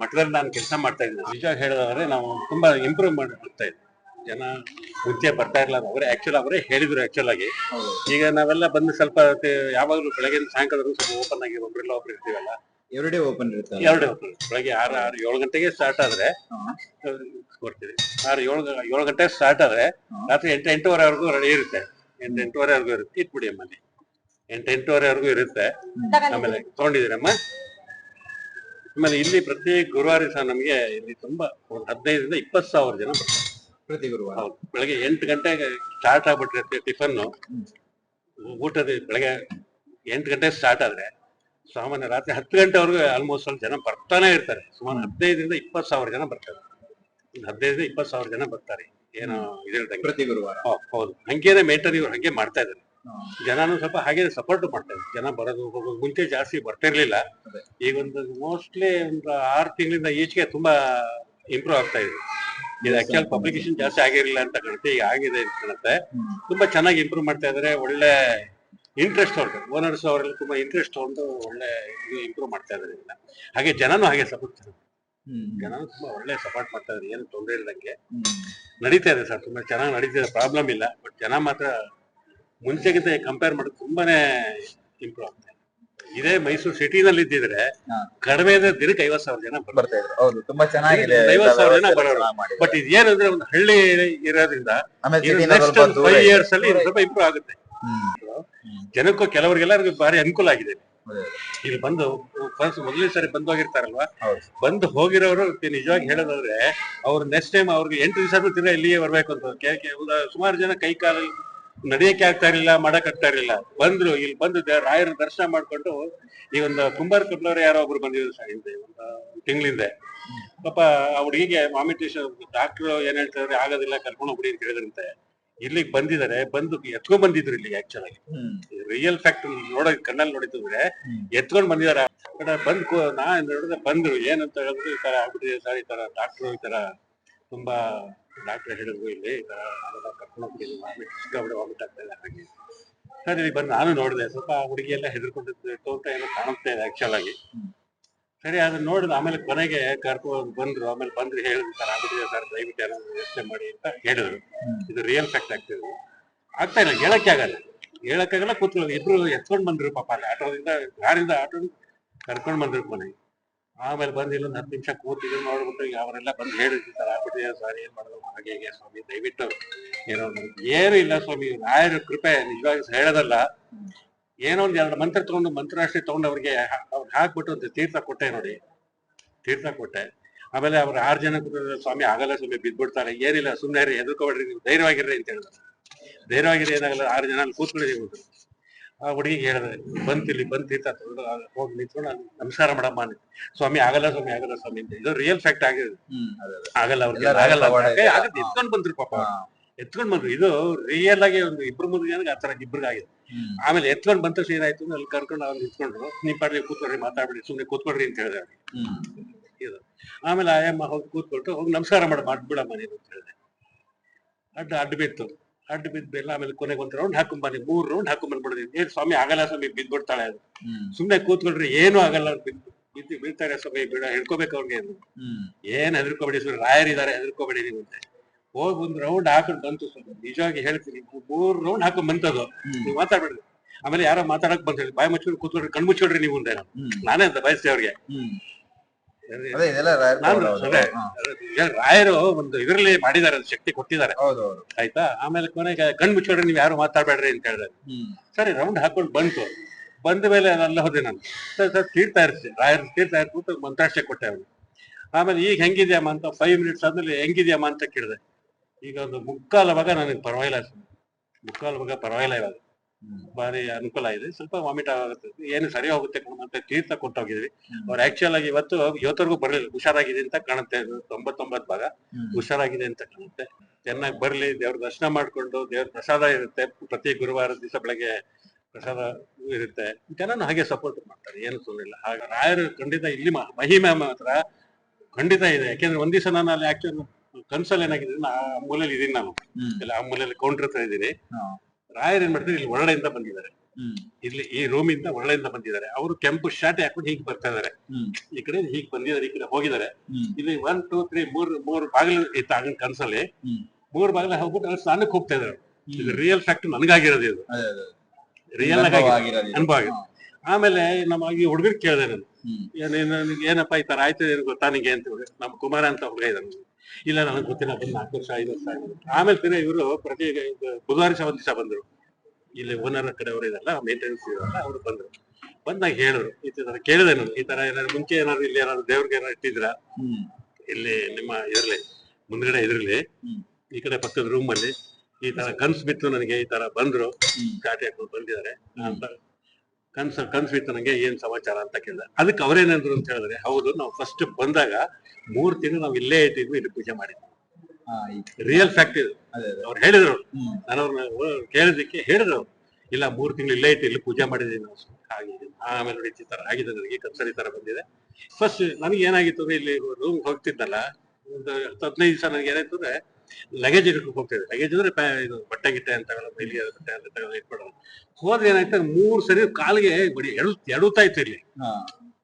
Speaker 1: ಮಠದಲ್ಲಿ ನಾನು ಕೆಲಸ ಮಾಡ್ತಾ ಇದ್ದೀನಿ ನಿಜ ಹೇಳಿದ್ರೆ ನಾವು ತುಂಬಾ ಇಂಪ್ರೂವ್ ಮಾಡ್ತಾ ಇದ್ವಿ ಜನ ಮುಂಚೆ ಬರ್ತಾ ಇರಲ್ಲ ಅವರೇ ಆಕ್ಚುಲ್ ಅವರೇ ಹೇಳಿದ್ರು ಆಕ್ಚುಲ್ ಆಗಿ. ಈಗ ನಾವೆಲ್ಲ ಬಂದು ಸ್ವಲ್ಪ ಯಾವಾಗಲೂ ಬೆಳಗ್ಗೆ ಸಾಯಂಕಾಲ ಸ್ವಲ್ಪ ಓಪನ್ ಆಗಿ ಒಬ್ರೆಲ್ಲ ಒಬ್ರು ಇರ್ತೀವಲ್ಲ?
Speaker 3: ಎರಡೇ ಓಪನ್ ಇರುತ್ತೆ
Speaker 1: ಎರಡೇ ಓಪನ್ ಬೆಳಗ್ಗೆ ಆರು ಆರು ಏಳು ಗಂಟೆಗೆ ಸ್ಟಾರ್ಟ್ ಆದ್ರೆ ಕೊಡ್ತೀವಿ. ಆರು ಏಳು ಏಳು ಗಂಟೆಗೆ ಸ್ಟಾರ್ಟ್ ಆದ್ರೆ ರಾತ್ರಿ ಎಂಟು ಎಂಟೂವರೆವರೆಗೂ ರೆಡಿ ಇರುತ್ತೆ. ಎಂಟು ಎಂಟೂವರೆವರೆಗೂ ಇರುತ್ತೆ. ಇಟ್ಬಿಡಿ ಅಮ್ಮಲ್ಲಿ. ಎಂಟು ಎಂಟೂವರೆವರೆಗೂ ಇರುತ್ತೆ. ಆಮೇಲೆ ತಗೊಂಡಿದ್ದೀರಮ್ಮ? ಆಮೇಲೆ ಇಲ್ಲಿ ಪ್ರತಿ ಗುರುವಾರ ಸಹ ನಮಗೆ ಇಲ್ಲಿ ತುಂಬಾ ಒಂದು ಹದಿನೈದರಿಂದ ಇಪ್ಪತ್ತು ಸಾವಿರ ಜನ ಬರ್ತಾರೆ.
Speaker 3: ಪ್ರತಿ ಗುರುವಾರ.
Speaker 1: ಹೌದು. ಬೆಳಗ್ಗೆ ಎಂಟು ಗಂಟೆಗೆ ಸ್ಟಾರ್ಟ್ ಆಗ್ಬಿಟ್ಟಿರುತ್ತೆ ಟಿಫನ್ ಊಟದ ಬೆಳಗ್ಗೆ ಎಂಟು ಗಂಟೆ ಸ್ಟಾರ್ಟ್ ಆದ್ರೆ ಸಾಮಾನ್ಯ ರಾತ್ರಿ ಹತ್ತು ಗಂಟೆವರೆಗೂ ಆಲ್ಮೋಸ್ಟ್ ಅಲ್ಲಿ ಜನ ಬರ್ತಾನೆ ಇರ್ತಾರೆ. ಸುಮಾರು ಹದಿನೈದರಿಂದ ಇಪ್ಪತ್ತು ಸಾವಿರ ಜನ ಬರ್ತಾರೆ. ಹದಿನೈದರಿಂದ ಇಪ್ಪತ್ತು ಸಾವಿರ ಜನ ಬರ್ತಾರೆ. ಏನು ಇದು
Speaker 3: ಪ್ರತಿ ಗುರುವಾರ.
Speaker 1: ಹೌದು ಹಂಗೇನೆ ಮೇಂಟೈನ್ ಇವ್ರು ಹಂಗೆ ಮಾಡ್ತಾ ಇದ್ದಾರೆ. ಜನನು ಸ್ವಲ್ಪ ಹಾಗೆ ಸಪೋರ್ಟ್ ಮಾಡ್ತಾರೆ. ಜನ ಬರೋದು ಹೋಗೋದು ಮುಂಚೆ ಜಾಸ್ತಿ ಬರ್ತಿರ್ಲಿಲ್ಲ. ಈಗ ಒಂದು ಮೋಸ್ಟ್ಲಿ ಒಂದು ಆರು ತಿಂಗಳಿಂದ ಈಚೆಗೆ ತುಂಬಾ ಇಂಪ್ರೂವ್ ಆಗ್ತಾ ಇದೆ. ಇದು ಆಕ್ಚುಲ್ ಪಬ್ಲಿಕೇಶನ್ ಜಾಸ್ತಿ ಆಗಿರಲಿಲ್ಲ ಅಂತ ಕಾಣುತ್ತೆ ಈಗ ಆಗಿದೆ ಅಂತ ಕಾಣುತ್ತೆ. ತುಂಬಾ ಚೆನ್ನಾಗಿ ಇಂಪ್ರೂವ್ ಮಾಡ್ತಾ ಇದಾರೆ. ಒಳ್ಳೆ ಇಂಟ್ರೆಸ್ಟ್ ತಗೊಂಡು ಓನರ್ಸ್ ಅವರೆಲ್ಲ ತುಂಬಾ ಇಂಟ್ರೆಸ್ಟ್ ತಗೊಂಡು ಒಳ್ಳೆ ಇಂಪ್ರೂವ್ ಮಾಡ್ತಾ ಇದಾರೆ ಇದನ್ನ. ಹಾಗೆ ಜನನು ಹಾಗೆ ಸಪೋರ್ಟ್. ಜನನು ತುಂಬಾ ಒಳ್ಳೆ ಸಪೋರ್ಟ್ ಮಾಡ್ತಾ ಇದಾರೆ. ಏನು ತೊಂದರೆ ಇಲ್ದಂಗೆ.
Speaker 3: ಹ್ಮ್.
Speaker 1: ನಡೀತಾ ಇದೆ ಸರ್. ತುಂಬಾ ಚೆನ್ನಾಗಿ ನಡೀತಿದೆ ಪ್ರಾಬ್ಲಮ್ ಇಲ್ಲ. ಬಟ್ ಜನ ಮಾತ್ರ ಮುಂಚೆಗಿಂತ ಕಂಪೇರ್ ಮಾಡಿದ್ರೆ ತುಂಬಾನೇ ಇಂಪ್ರೂವ್ ಆಗ್ತಾ ಇದೆ ಇದೇ ಮೈಸೂರು ಸಿಟಿನಲ್ಲಿ ಇದ್ದಿದ್ರೆ. ಕಡಿಮೆ ಅಂದ್ರೆ ದಿನಕ್ಕೆ ಐವತ್ ಸಾವಿರ ಜನ
Speaker 3: ಬರ್ತಾ ಇದ್ರು. ಹೌದು ತುಂಬಾ ಚೆನ್ನಾಗಿದೆ.
Speaker 1: ಒಂದು ಐವತ್ತು ಸಾವಿರ ಜನ ಬರೋರು. ಬಟ್ ಇದೇನಂದ್ರೆ ಒಂದು ಹಳ್ಳಿ ಇರೋದ್ರಿಂದ ಇದು ನೆಕ್ಸ್ಟ್ ಫೈವ್ ಇಯರ್ಸ್ ಅಲ್ಲಿ ಇದು ಸ್ವಲ್ಪ ಇಂಪ್ರೂವ್ ಆಗುತ್ತೆ. ಜನಕ್ಕೂ ಕೆಲವರಿಗೆಲ್ಲರಿಗೂ ಭಾರಿ ಅನುಕೂಲ ಆಗಿದೆ. ಇಲ್ಲಿ ಬಂದು ಫಸ್ಟ್ ಮೊದಲನೇ ಸಾರಿ ಬಂದು ಹೋಗಿರ್ತಾರಲ್ವಾ. ಬಂದು ಹೋಗಿರೋರು ನಿಜವಾಗಿ ಹೇಳೋದಾದ್ರೆ ಅವ್ರು ನೆಕ್ಸ್ಟ್ ಟೈಮ್ ಅವ್ರಿಗೆ ಎಂಟು ದಿವಸ ತಿರ್ಗಾ ಇಲ್ಲಿಯೇ ಬರ್ಬೇಕು ಅಂತ. ಸುಮಾರು ಜನ ಕೈ ಕಾಲಲ್ಲಿ ನಡೆಯಕ್ಕೆ ಆಗ್ತಾ ಇರಲಿಲ್ಲ ಮಾಡಕ್ ಆಗ್ತಾ ಇರಲಿಲ್ಲ. ಬಂದ್ರು ಇಲ್ಲಿ ಬಂದು ರಾಯರ ದರ್ಶನ ಮಾಡ್ಕೊಂಡು ಈ ಒಂದು ಕುಂಬಾರ ಕಬ್ಲವ್ರು ಯಾರೋ ಒಬ್ರು ಬಂದಿದ್ರು ಸರ್ ಹಿಂದೆ ಒಂದು ತಿಂಗಳಿಂದ. ಪಾಪ ಆ ಹುಡುಗಿಗೆ ವಾಮಿಟೇಷನ್ ಡಾಕ್ಟರ್ ಏನ್ ಹೇಳ್ತಾರೆ ಆಗೋದಿಲ್ಲ ಕರ್ಕೊಂಡು ಹೋಗ್ಬಿಡಿ ಅಂತ ಹೇಳಿದ್ರಂತೆ. ಇಲ್ಲಿಗೆ ಬಂದಿದ್ದಾರೆ ಬಂದು ಎತ್ಕೊಂಡ್ ಬಂದಿದ್ರು ಇಲ್ಲಿಗೆ ಆಕ್ಚುಲ್ ಆಗಿ ರಿಯಲ್ ಫ್ಯಾಕ್ಟ್ ನೋಡ ಕಣ್ಣಲ್ಲಿ ನೋಡಿದ್ರೆ. ಎತ್ಕೊಂಡ್ ಬಂದಿದಾರ ಬಟ್ ಬಂದ್ ನಾ ನೋಡಿದ್ರೆ ಬಂದ್ರು ಏನಂತ ಹೇಳಿದ್ರು ಈ ತರ ಆಗ್ಬಿಟ್ಟಿದೆ ಸರ್ ಈ ತರ ಡಾಕ್ಟರ್ ಈ ತರ ತುಂಬಾ ಡಾಕ್ಟರ್ ಹೇಳಿದ್ರು ಇಲ್ಲಿ ನಾವೆಲ್ಲ ಕರ್ಕೊಂಡು ಹೋಗ್ಬಿಟ್ಟಿದ್ವಿ ವಾಮಿಟ್ ವಾಮಿಟ್ ಆಗ್ತಾ ಇದೆ ಹಾಗೆ. ಸರ್, ಇಲ್ಲಿ ಬಂದು ನಾನು ನೋಡಿದೆ, ಸ್ವಲ್ಪ ಹುಡುಗಿ ಎಲ್ಲ ಹೆದರ್ಕೊಂಡಿದ್ದು ಅಂತ ಏನೋ ಕಾಣುತ್ತೆ ಇದೆ ಆಕ್ಚುಲ್ ಆಗಿ. ಸರಿ, ಅದನ್ನ ನೋಡಿದ ಆಮೇಲೆ ಕೊನೆಗೆ ಕರ್ಕೊಂಡು ಬಂದ್ರು, ಆಮೇಲೆ ಬಂದ್ರೆ ಹೇಳಿದ್ರು, ಸರ್ ಸರ್, ದಯವಿಟ್ಟು ಏನಾದ್ರು ವ್ಯವಸ್ಥೆ ಮಾಡಿ ಅಂತ ಹೇಳಿದ್ರು. ಇದು ರಿಯಲ್ ಫ್ಯಾಕ್ಟ್ ಆಗ್ತಿದ್ರು ಆಗ್ತಾ ಇಲ್ಲ, ಹೇಳಕ್ಕೆ ಆಗಲ್ಲ. ಹೇಳಕ್ಕಾಗಲ್ಲ ಕೂತ್ಕೊಳ್ಳೋದು. ಇಬ್ರು ಎತ್ಕೊಂಡ್ ಬಂದ್ರು ಪಾಪ ಅಲ್ಲಿ, ಆಟೋದಿಂದ ಕಾರಿಂದ ಆಟೋ ಕರ್ಕೊಂಡ್ ಬಂದ್ರು ಕೊನೆಗೆ ಆಮೇಲೆ ಬಂದು ಇಲ್ಲೊಂದು ಹತ್ತು ನಿಮಿಷ ಕೂತಿದ್ರು, ನೋಡ್ಬಿಟ್ಟು ಅವರೆಲ್ಲ ಬಂದು ಹೇಳಿದ್ರು ಸರ್ ಸರ್ ಏನ್ ಮಾಡೋದು? ಹಾಗೆ ಹೇಗೆ ಸ್ವಾಮಿ, ದಯವಿಟ್ಟು ಏನೋ ಒಂದು ಏನು ಇಲ್ಲ ಸ್ವಾಮಿ ರಾಯರ ಕೃಪೆ ನಿಜವಾಗಿ ಹೇಳೋದಲ್ಲ. ಏನೋ ಒಂದ್ ಎರಡು ಮಂತ್ರ ತಗೊಂಡು ಮಂತ್ರಾಷ್ಟೇ ತಗೊಂಡು ಅವ್ರಿಗೆ ಅವ್ರಿಗೆ ಹಾಕ್ಬಿಟ್ಟು ಒಂದು ತೀರ್ಥ ಕೊಟ್ಟೆ ನೋಡಿ. ತೀರ್ಥ ಕೊಟ್ಟೆ. ಆಮೇಲೆ ಅವ್ರು ಆರು ಜನ ಸ್ವಾಮಿ, ಆಗಲ್ಲ ಸ್ವಾಮಿ, ಬಿದ್ಬಿಡ್ತಾರೆ. ಏನಿಲ್ಲ ಸುಮ್ಮನೆ ಹೆದರ್ಕೋಬೇಡ್ರಿ, ನೀವು ಧೈರ್ಯವಾಗಿರ್ರಿ ಅಂತ ಹೇಳಿದ್ರು. ಧೈರ್ಯವಾಗಿರಿ ಏನಾಗಲ್ಲ, ಆರು ಜನ ಕೂತ್ಕೊಂಡಿದ್ದೀವಿ. ಆ ಹುಡುಗಿಗೆ ಹೇಳಿದ್ರೆ ಬಂತು ಇಲ್ಲಿ ಹೋಗಿ ನಿಂತ್ಕೊಂಡು ಅಲ್ಲಿ ನಮಸ್ಕಾರ ಮಾಡಮ್ಮ ಅಂದೆ. ಸ್ವಾಮಿ ಆಗಲ್ಲ ಸ್ವಾಮಿ ಆಗಲ್ಲ ಸ್ವಾಮಿ ಅಂತ ಇದು ರಿಯಲ್ ಫ್ಯಾಕ್ಟ್ ಆಗಿದೆ. ಆಗಲ್ಲ ಅವ್ರಿಗೆ ಆಗಲ್ಲ ಅಂತ. ಆಗತ್ತೆ ಎತ್ಕೊಂಡ್ ಬಂದ್ರು ಪಾಪ. ಎತ್ಕೊಂಡ್ ಬಂದ್ರು. ಇದು ರಿಯಲ್ ಆಗಿ ಒಂದು ಇಬ್ರು ಮೂರು ಜನಕ್ಕೆ ಆ ತರ ಇಬ್ರಿಗೆ ಆಗಿದೆ ಆಮೇಲೆ ಎತ್ಕೊಂಡ್ ಬಂದ ತಕ್ಷಣ ಏನಾಯ್ತು ಅಂದ್ರೆ ಅಲ್ಲಿ ಕರ್ಕೊಂಡು ಅವ್ರು ನಿಂತ್ಕೊಂಡ್ರು ನೀವ್ ಪಾಡ್ಲಿ ಕೂತ್ಕೊಡ್ರಿ ಮಾತಾಡ್ಬಿಡಿ ಸುಮ್ನೆ ಕೂತ್ಕೊಡ್ರಿ ಅಂತ ಹೇಳಿದೆ. ಇದು. ಆಮೇಲೆ ಆಯಮ್ಮ ಹೋಗಿ ಕೂತ್ಕೊಟ್ಟು ಹೋಗಿ ನಮಸ್ಕಾರ ಮಾಡಿ ಮಾಡ್ಬಿಡಮ್ಮ ನೀನು ಅಂತ ಹೇಳಿದೆ. ಅಡ್ಡ ಅಡ್ಡ ಬಿತ್ತು. ಅಡ್ಡ ಬಿದ್ದ ಮೇಲೆ ಆಮೇಲೆ ಕೊನೆಗೆ ಒಂದು ರೌಂಡ್ ಹಾಕೊಂಡ್ ಬನ್ನಿ ಮೂರ್ ರೌಂಡ್ ಹಾಕೊಂಡ್ ಬಂದ್ಬಿಡಿದ್ವಿ ಏನ್ ಸ್ವಾಮಿ ಆಗಲ್ಲ ಸ್ವಾಮಿ ಬಿದ್ಬಿಡ್ತಾಳೆ ಅದು. ಸುಮ್ನೆ ಕೂತ್ಕೊಳ್ರಿ ಏನು ಆಗಲ್ಲ ಬಿದ್ದು ಬಿದ್ದು ಬೀಳ್ತಾರೆ ಸ್ವಾಮಿ ಬಿಡ ಹಿಡ್ಕೋಬೇಕು ಅವ್ರಿಗೆ. ಏನ್ ಹೆದರ್ಕೋಬೇಡಿ ಸ್ವಾಮಿ ರಾಯರಿದ್ದಾರೆ ಹೆದರ್ಕೋಬೇಡಿ ನೀವು ಅಂತ ಹೋಗಿ ಒಂದ್ ರೌಂಡ್ ಹಾಕೊಂಡ್ ಬಂತು ಸ್ವಾಮಿ ನಿಜವಾಗಿ ಹೇಳ್ತೀನಿ ಮೂರ್ ರೌಂಡ್ ಹಾಕೊಂಡ್ ಬಂತದು. ನೀವು ಮಾತಾಡ್ಬೇಡ್ರಿ ಆಮೇಲೆ ಯಾರೋ ಮಾತಾಡಕ್ ಬಂದ್ರಿ ಬಾಯಿ ಮುಚ್ಕೊಂಡು ಕೂತ್ಕೊಂಡ್ರಿ ಕಣ್ ಮುಚ್ಚಿಡ್ರಿ ನೀವು
Speaker 3: ಅಂತ.
Speaker 1: ನಾನೇ ಅಂತ ಬಯಸ್ತೆ ಅವ್ರಿಗೆ
Speaker 3: ಹ್ಮ್. ಅದೇ. ಇದೆಲ್ಲ ರಾಯರ
Speaker 1: ನಾನು
Speaker 3: ಪವಾಡ
Speaker 1: ಅದೇ. ರಾಯರು ಒಂದು ಇದರಲ್ಲಿ ಮಾಡಿದ್ದಾರೆ ಅದು ಶಕ್ತಿ ಕೊಟ್ಟಿದ್ದಾರೆ.
Speaker 3: ಹೌದು ಹೌದು
Speaker 1: ಆಯ್ತಾ? ಆಮೇಲೆ ಕೊನೆಗೆ ಕಣ್ ಮುಚ್ಚೋಡ್ರಿ ನೀವು ಯಾರು ಮಾತಾಡ್ಬೇಡ್ರಿ ಅಂತ ಹೇಳಿದ್ರೆ. ಸರಿ ರೌಂಡ್ ಹಾಕೊಂಡು ಬಂತು. ಬಂದ ಮೇಲೆ ಅಲ್ಲ ಹೋದೆ ನಾನು. ಸರ್ ಸರ್ ತೀರ್ತಾ ಇರ್ತೀನಿ. ರಾಯರ್ ತೀರ್ತಾ ಇರ್ಬಿಟ್ಟು ಮಂತ್ರಾಕ್ಷೆ ಕೊಟ್ಟೆ ಅವನು. ಆಮೇಲೆ ಈಗ ಹೆಂಗಿದ್ಯಾಮ ಅಂತ ಫೈವ್ ಮಿನಿಟ್ಸ್ ಆದ್ಮೇಲೆ ಹೆಂಗಿದ್ಯಾಮ ಅಂತ ಕೇಳಿದೆ. ಈಗ ಒಂದು ಮುಕ್ಕಾಲ ಭಾಗ ನನಗೆ ಪರವಾಗಿಲ್ಲ. ಮುಕ್ಕಾಲು ಭಾಗ ಪರವಾಗಿಲ್ಲ ಇವಾಗ. ಬಾರಿ ಅನುಕೂಲ ಇದೆ. ಸ್ವಲ್ಪ ವಾಮಿಟ್ ಆಗುತ್ತೆ. ಏನು ಸರಿ ಹೋಗುತ್ತೆ ಅಂತ ತೀರ್ಥ ಕೊಟ್ಟೋಗಿದ್ವಿ. ಅವ್ರು ಆಕ್ಚುಲ್ ಆಗಿ ಇವತ್ತು ಇವತ್ತರೆಗೂ ಬರಲಿಲ್ಲ. ಹುಷಾರಾಗಿದೆ ಅಂತ ಕಾಣುತ್ತೆ. ಅದು ತೊಂಬತ್ತೊಂಬತ್ತು ಭಾಗ. ಹುಷಾರಾಗಿದೆ ಅಂತ ಕಾಣುತ್ತೆ. ಚೆನ್ನಾಗಿ ಬರ್ಲಿ. ದೇವ್ರ ದರ್ಶನ ಮಾಡ್ಕೊಂಡು ದೇವ್ರ ಪ್ರಸಾದ ಇರುತ್ತೆ. ಪ್ರತಿ ಗುರುವಾರ ದಿವಸ ಬೆಳಗ್ಗೆ ಪ್ರಸಾದ ಇರುತ್ತೆ. ಜನನು ಹಾಗೆ ಸಪೋರ್ಟ್ ಮಾಡ್ತಾರೆ. ಏನು ತೊಂದ್ರೆ ಹಾಗೆ ರಾಯರು ಖಂಡಿತ ಇಲ್ಲಿ ಮಹಿಮೆ ಮಾತ್ರ ಖಂಡಿತ ಇದೆ. ಯಾಕೆಂದ್ರೆ ಒಂದ್ ದಿವಸ ನಾನು ಅಲ್ಲಿ ಆಕ್ಚುಲ್ ಕನ್ಸಲ್ ಏನಾಗಿದೆ ಆ ಮೂಲೆಯಲ್ಲಿ ಇದೀನಿ ನಾನು. ಇಲ್ಲ ಆ ಮೂಲೆಯಲ್ಲಿ ಕೌಂಟರ್ ಹತ್ರ ಇದ್ದೀನಿ. ರಾಯರ್ ಏನ್ ಮಾಡ್ತಾರೆ ಇಲ್ಲಿ ಒಳಗಡೆಯಿಂದ ಬಂದಿದ್ದಾರೆ. ಇಲ್ಲಿ ಈ ರೂಮ್ ಇಂದ ಒಳಗಡೆಯಿಂದ ಬಂದಿದ್ದಾರೆ. ಅವರು ಕೆಂಪು ಶರ್ಟ್ ಹಾಕೊಂಡು ಹೀಗೆ ಬರ್ತಾ ಇದಾರೆ. ಈ ಕಡೆ ಹೀಗೆ ಬಂದಿದ್ದಾರೆ ಈ ಕಡೆ ಹೋಗಿದ್ದಾರೆ. ಇಲ್ಲಿ ಒನ್ ಟೂ ತ್ರೀ ಮೂರ್ ಮೂರ್ ಬಾಗಿಲು ಇತ್ತು ಆಗಿನ ಕನ್ಸಲ್ಲಿ. ಮೂರ್ ಬಾಗಿಲು ಹೋಗ್ಬಿಟ್ಟು ಅಲ್ಲಿ ಸ್ನಾನಕ್ಕೆ ಹೋಗ್ತಾ ಇದ್ದಾರೆ. ಇದು ರಿಯಲ್ ಫ್ಯಾಕ್ಟ್ ನನಗಾಗಿರೋದು ಇದು. ರಿಯಲ್
Speaker 3: ಅನುಭವ.
Speaker 1: ಆಗಿದೆ. ಆಮೇಲೆ ನಮ್ಮ ಈ ಹುಡುಗರು ಕೇಳಿದೆ ನಾನು. ನನಗೆ ಏನಪ್ಪ ಈ ತರ ಆಯ್ತು ಗೊತ್ತಾ ನಿಂಗೆ ಅಂತ ನಮ್ಮ ಕುಮಾರ ಅಂತ ಹುಡುಗ ಇದ್ದಾನೆ. ಇಲ್ಲ ನನಗೆ ಗೊತ್ತಿಲ್ಲ ಬಂದು ನಾಲ್ಕು ವರ್ಷ ಐದು ವರ್ಷ ಆಗಿದೆ. ಆಮೇಲೆ ದಿನ ಇವರು ಪ್ರತಿ ಬುಧವಾರ ಸಹ ಒಂದ್ ದಿವಸ ಬಂದ್ರು. ಇಲ್ಲಿ ಓನರ್ ಕಡೆ ಅವರು ಇದಲ್ಲ ಮೇಂಟೆನೆನ್ಸ್ ಇರಲ್ಲ ಅವ್ರು ಬಂದ್ರು. ಬಂದಾಗ ಹೇಳಿದ್ರು ಈ ತರ ಕೇಳಿದೆ ನಾನು ಈ ತರ ಏನಾದ್ರು ಮುಂಚೆ ಏನಾದ್ರು ಇಲ್ಲಿ ಏನಾದ್ರು ದೇವ್ರಿಗೆ ಏನಾದ್ರು ಇಟ್ಟಿದ್ರ? ಇಲ್ಲಿ ನಿಮ್ಮ ಇದ್ರಲ್ಲಿ ಮುಂದ್ಗಡೆ ಇದ್ರಲ್ಲಿ ಈ ಕಡೆ ಪಕ್ಕದ ರೂಮ್ ಅಲ್ಲಿ ಈ ತರ ಗನ್ಸ್ ಬಿತ್ತು ನನಗೆ ಈ ತರ ಬಂದ್ರು. ಚಾಟಿ ಹಾಕೊಂಡು ಬಂದಿದ್ದಾರೆ. ಅಂತ ಕನ್ಸ ಕನ್ಸಿತ್ತು ನಂಗೆ ಏನ್ ಸಮಾಚಾರ ಅಂತ ಕೇಳಿದೆ. ಅದಕ್ಕೆ ಅವ್ರೇನಂದ್ರು ಅಂತ ಹೇಳಿದ್ರೆ ಹೌದು ನಾವು ಫಸ್ಟ್ ಬಂದಾಗ ಮೂರ್ ತಿಂಗಳು ನಾವು ಇಲ್ಲೇ ಇಟ್ಟಿದ್ವಿ ಇಲ್ಲಿ ಪೂಜೆ ಮಾಡಿದ್ವಿ. ರಿಯಲ್ ಫ್ಯಾಕ್ಟ್ ಇದು. ಅವ್ರು ಹೇಳಿದ್ರು. ನಾನು ಅವ್ರನ್ನ ಕೇಳಿದಕ್ಕೆ ಹೇಳಿದ್ರು. ಅವ್ರು. ಇಲ್ಲ ಮೂರ್ ತಿಂಗಳು ಇಲ್ಲೇ ಇಟ್ಟು ಇಲ್ಲಿ ಪೂಜೆ ಮಾಡಿದ್ವಿ ನಾವು. ಹಾಗೆ ಆಮೇಲೆ ನೋಡಿ ತರ ಆಗಿದೆ ನನಗೆ ಕನ್ಸರ್ ಈ ತರ ಬಂದಿದೆ. ಫಸ್ಟ್ ನನಗೆ ಏನಾಗಿತ್ತು ಅಂದ್ರೆ ಇಲ್ಲಿ ರೂಮ್ ಹೋಗ್ತಿದ್ದಲ್ಲ ಒಂದು ಹತ್ತು ಹದಿನೈದು ದಿವಸ ನನಗೆ ಏನಾಯ್ತು ಅಂದ್ರೆ ಲಗೇಜ್ ಇಟ್ಕೊಂಡು ಹೋಗ್ತಿದ್ದೆ ಲಗೇಜ್ ಅಂದ್ರೆ ಇದು ಬಟ್ಟೆ ಗಿಟ್ಟೆ ಅಂತ ಮೈಲಿಗೆ ಬಟ್ಟೆ ಅಂತ ತಗೊಂಡು ಇಟ್ಬಿಡೋದು ಹೋದ್ರೆ ಏನಾಯ್ತು ಮೂರ್ ಸರಿ ಕಾಲಿಗೆ ಬಡಿ ಎಡ ಎಡುತ್ತಾ ಇತ್ತು ಇಲ್ಲಿ.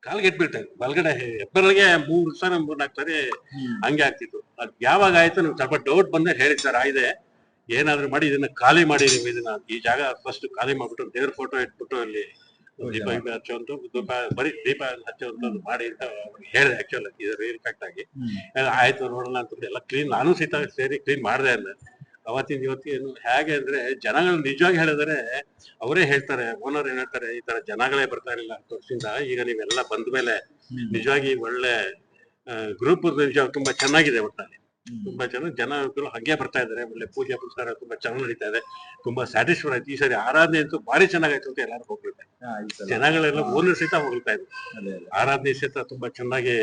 Speaker 1: ಕಾಲಿಗೆ ಇಟ್ಬಿಡ್ತಾ ಬಲಗಡೆ ಹೆಬ್ಬೆರಳಿಗೆ ಮೂರ್ ಸಲ ಮೂರ್ ನಾಲ್ಕು ಸರಿ. ಹಂಗೆ ಆಗ್ತಿತ್ತು. ಅದ್ ಯಾವಾಗ ಆಯ್ತು ನಮ್ಗೆ ಸ್ವಲ್ಪ ಡೌಟ್ ಬಂದ್ರೆ ಹೇಳಿ ಸರ್ ಆಯ್ದೆ ಏನಾದ್ರು ಮಾಡಿ ಇದನ್ನ ಖಾಲಿ ಮಾಡಿ ನೀವು ಇದನ್ನ ಈ ಜಾಗ ಫಸ್ಟ್ ಖಾಲಿ ಮಾಡ್ಬಿಟ್ಟು ದೇವ್ರ ಫೋಟೋ ಇಟ್ಬಿಟ್ಟು ಅಲ್ಲಿ ದೀಪ ಗೀಪ ಹಚ್ಚುವಂತ ದೀಪ ಬರೀ ದೀಪ ಹಚ್ಚುವಂತದ್ದು ಮಾಡಿ ಅಂತ ಹೇಳಿದೆ ಆಕ್ಚುಲ್ ಇದು ರಿಯಲ್ ಫ್ಯಾಕ್ಟ್ ಆಗಿ. ಆಯ್ತು ನೋಡೋಣ ಅಂತ ಎಲ್ಲ ಕ್ಲೀನ್ ನಾನು ಸಹಿತ ಸೇರಿ ಕ್ಲೀನ್ ಮಾಡಿದೆ ಅಂದೆ ಅವತ್ತಿನ ಇವತ್ತಿನ ಹೇಗೆ ಅಂದ್ರೆ ಜನಗಳು ನಿಜವಾಗಿ ಹೇಳಿದ್ರೆ ಅವರೇ ಹೇಳ್ತಾರೆ ಓನರ್ ಏನ್ ಹೇಳ್ತಾರೆ ಈ ತರ ಜನಗಳೇ ಬರ್ತಾ ಇರಲಿಲ್ಲ ಅಂತ ವರ್ಷದಿಂದ ಈಗ ನೀವೆಲ್ಲ ಬಂದ ಮೇಲೆ ನಿಜವಾಗಿ ಒಳ್ಳೆ ಗ್ರೂಪ್ ನಿಜವಾಗಿ ತುಂಬಾ ಚೆನ್ನಾಗಿದೆ
Speaker 3: ಹ್ಮ್.
Speaker 1: ತುಂಬಾ ಜನ ಜನಗಳು ಹಂಗೆ ಬರ್ತಾ ಇದಾರೆ ಒಳ್ಳೆ ಪೂಜೆ ಪುಸ್ತಕ ತುಂಬಾ ಚೆನ್ನಾಗಿ ನಡೀತಾ ಇದೆ. ತುಂಬಾ ಸ್ಯಾಟಿಸ್ಫೈಡ್ ಆಯ್ತು. ಈ ಸರಿ ಆರಾಧನೆ ಅಂತೂ ಭಾರಿ ಚೆನ್ನಾಗಾಯ್ತು ಅಂತ ಎಲ್ಲರೂ ಹೋಗ್ಬಿಡ್ತಾರೆ
Speaker 3: ಹಾ, ಈ ಸಲ.
Speaker 1: ಜನಗಳೆಲ್ಲ ಓನರ್ ಸಹಿತ ಹೋಗ್ತಾ ಇದ್ರು. ಆರಾಧನೆ ಸಹಿತ ತುಂಬಾ ಚೆನ್ನಾಗಿ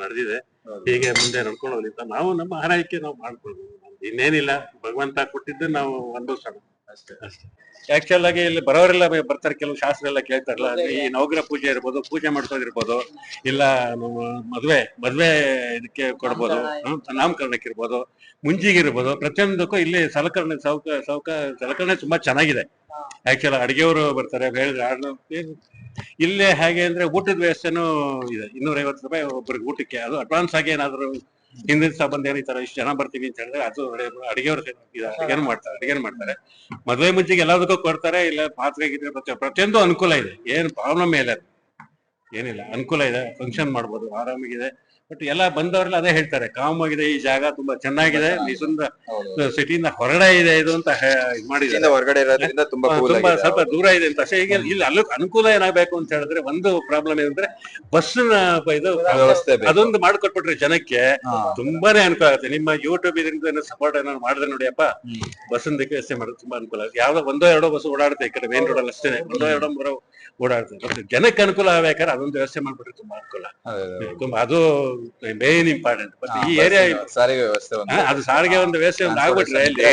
Speaker 1: ನಡೆದಿದೆ. ಹೀಗೆ ಮುಂದೆ ನಡ್ಕೊಂಡು ಹೋಗ್ಲಿ ನಾವು ನಮ್ಮ ಆರೈಕೆ ನಾವು ಮಾಡ್ಕೊಳ್ಬೋದು. ಇನ್ನೇನಿಲ್ಲ. ಭಗವಂತ ಕೊಟ್ಟಿದ್ದು ನಾವು ಅನುಭವಿಸೋಣ ಆಕ್ಚುಲ್ ಆಗಿ ಇಲ್ಲಿ ಬರೋರೆಲ್ಲ ಬರ್ತಾರೆ ಕೆಲವು ಶಾಸ್ತ್ರ ಎಲ್ಲ ಕೇಳ್ತಾರಲ್ಲ ಈ ನವಗ್ರಹ ಪೂಜೆ ಇರ್ಬೋದು ಪೂಜೆ ಮಾಡ್ಸೋದಿರ್ಬೋದು ಇಲ್ಲ ಮದ್ವೆ ಮದ್ವೆ ಇದಕ್ಕೆ ಕೊಡ್ಬೋದು ನಾಮಕರಣಕ್ಕೆ ಇರ್ಬೋದು ಮುಂಜಿಗೆ ಇರ್ಬೋದು ಪ್ರತಿಯೊಂದಕ್ಕೂ ಇಲ್ಲಿ ಸಲಕರಣೆ ಸೌಕ ಸೌಕ ಸಲಕರಣೆ ತುಂಬಾ ಚೆನ್ನಾಗಿದೆ. ಆಕ್ಚುಲ್ ಅಡಿಗೆಯವರು ಬರ್ತಾರೆ ಹೇಳಿದ್ರೆ ಇಲ್ಲೇ ಹೇಗೆ ಅಂದ್ರೆ ಊಟದ ವ್ಯವಸ್ಥೆನೂ ಇದೆ ಇನ್ನೂರ ಐವತ್ತು ರೂಪಾಯಿ ಒಬ್ಬರಿಗೆ ಊಟಕ್ಕೆ ಅದು ಅಡ್ವಾನ್ಸ್ ಆಗಿ ಏನಾದ್ರು ಹಿಂದಿನ ಸಂಬಂಧ ಈ ತರ ಇಷ್ಟು ಜನ ಬರ್ತೀವಿ ಅಂತ ಹೇಳಿದ್ರೆ ಅದು ಅಡಿಗೆಯವರು ಅಡಿಗೆನು ಮಾಡ್ತಾರೆ ಅಡಿಗೆನು ಮಾಡ್ತಾರೆ? ಮದುವೆ ಮುಂಚೆಗೆ ಎಲ್ಲದಕ್ಕೂ ಕೊಡ್ತಾರೆ ಇಲ್ಲ ಪಾತ್ರೆ ಗಿತ್ರೆ ಪ್ರತಿ ಪ್ರತಿಯೊಂದು ಅನುಕೂಲ ಇದೆ. ಏನು ಪ್ರಾಬ್ಲಮ್ ಇಲ್ಲ. ಏನಿಲ್ಲ ಅನುಕೂಲ ಇದೆ ಫಂಕ್ಷನ್ ಮಾಡ್ಬೋದು ಆರಾಮಾಗಿದೆ. ಬಟ್ ಎಲ್ಲ ಬಂದವರೆಲ್ಲ ಅದೇ ಹೇಳ್ತಾರೆ ಕಾಮ್ ಆಗಿದೆ ಈ ಜಾಗ ತುಂಬಾ ಚೆನ್ನಾಗಿದೆ
Speaker 3: ಹೌದು.
Speaker 1: ಸಿಟಿಯಿಂದ ಹೊರಗಡೆ ಇದೆ ಇದು ಅಂತ ಮಾಡಿದ್ದಾರೆ.
Speaker 2: ಹೊರಗಡೆ ಇರೋದ್ರಿಂದ ತುಂಬಾ
Speaker 1: ತುಂಬಾ ಸ್ವಲ್ಪ ದೂರ ಇದೆ ಅಂತ. ಅಷ್ಟೇ ಈಗ ಇಲ್ಲಿ ಅಲ್ಲೂ ಅನುಕೂಲ ಏನಾಗಬೇಕು ಅಂತ ಹೇಳಿದ್ರೆ ಒಂದು ಪ್ರಾಬ್ಲಮ್ ಏನಂದ್ರೆ ಬಸ್ ಇದು. ಅದೊಂದು ಮಾಡ್ಕೊಟ್ಬಿಟ್ರೆ ಜನಕ್ಕೆ ತುಂಬಾನೇ ಅನುಕೂಲ ಆಗುತ್ತೆ. ನಿಮ್ಮ ಯೂಟ್ಯೂಬ್ ಇದರಿಂದ ಸಪೋರ್ಟ್ ಏನೋ ಮಾಡಿದ್ರೆ ನೋಡಿಯಪ್ಪ
Speaker 3: ಹ್ಮ್.
Speaker 1: ಬಸ್ಸಿನ ವ್ಯವಸ್ಥೆ ಮಾಡೋದು ತುಂಬಾ ಅನುಕೂಲ ಆಗುತ್ತೆ. ಯಾವ್ದೋ ಒಂದೋ ಎರಡೋ ಬಸ್ ಓಡಾಡುತ್ತೆ ಈ ಕಡೆ ಮೇನ್ ರೋಡ್ ಅಲ್ಲಿ ಅಷ್ಟೇ ಒಂದೋ ಎರಡೋ ಮೂರೋ ಓಡಾಡುತ್ತೆ. ಬಟ್ ಜನಕ್ಕೆ ಅನುಕೂಲ ಆಗ್ಬೇಕಾದ್ರೆ ಅದೊಂದು ವ್ಯವಸ್ಥೆ ಮಾಡ್ಬಿಟ್ರೆ ತುಂಬಾ ಅನುಕೂಲ. ತುಂಬಾ ಅದು ಮೇನ್ ಇಂಪಾರ್ಟೆಂಟ್ ಬಟ್ ಈ ಏರಿಯಾ
Speaker 3: ಸಾರಿಗೆ ವ್ಯವಸ್ಥೆ ಒಂದು
Speaker 1: ಅದು ಸಾರಿಗೆ ಒಂದು ವ್ಯವಸ್ಥೆ ಒಂದು ಆಗ್ಬಿಟ್ರೆ ಇಲ್ಲಿ.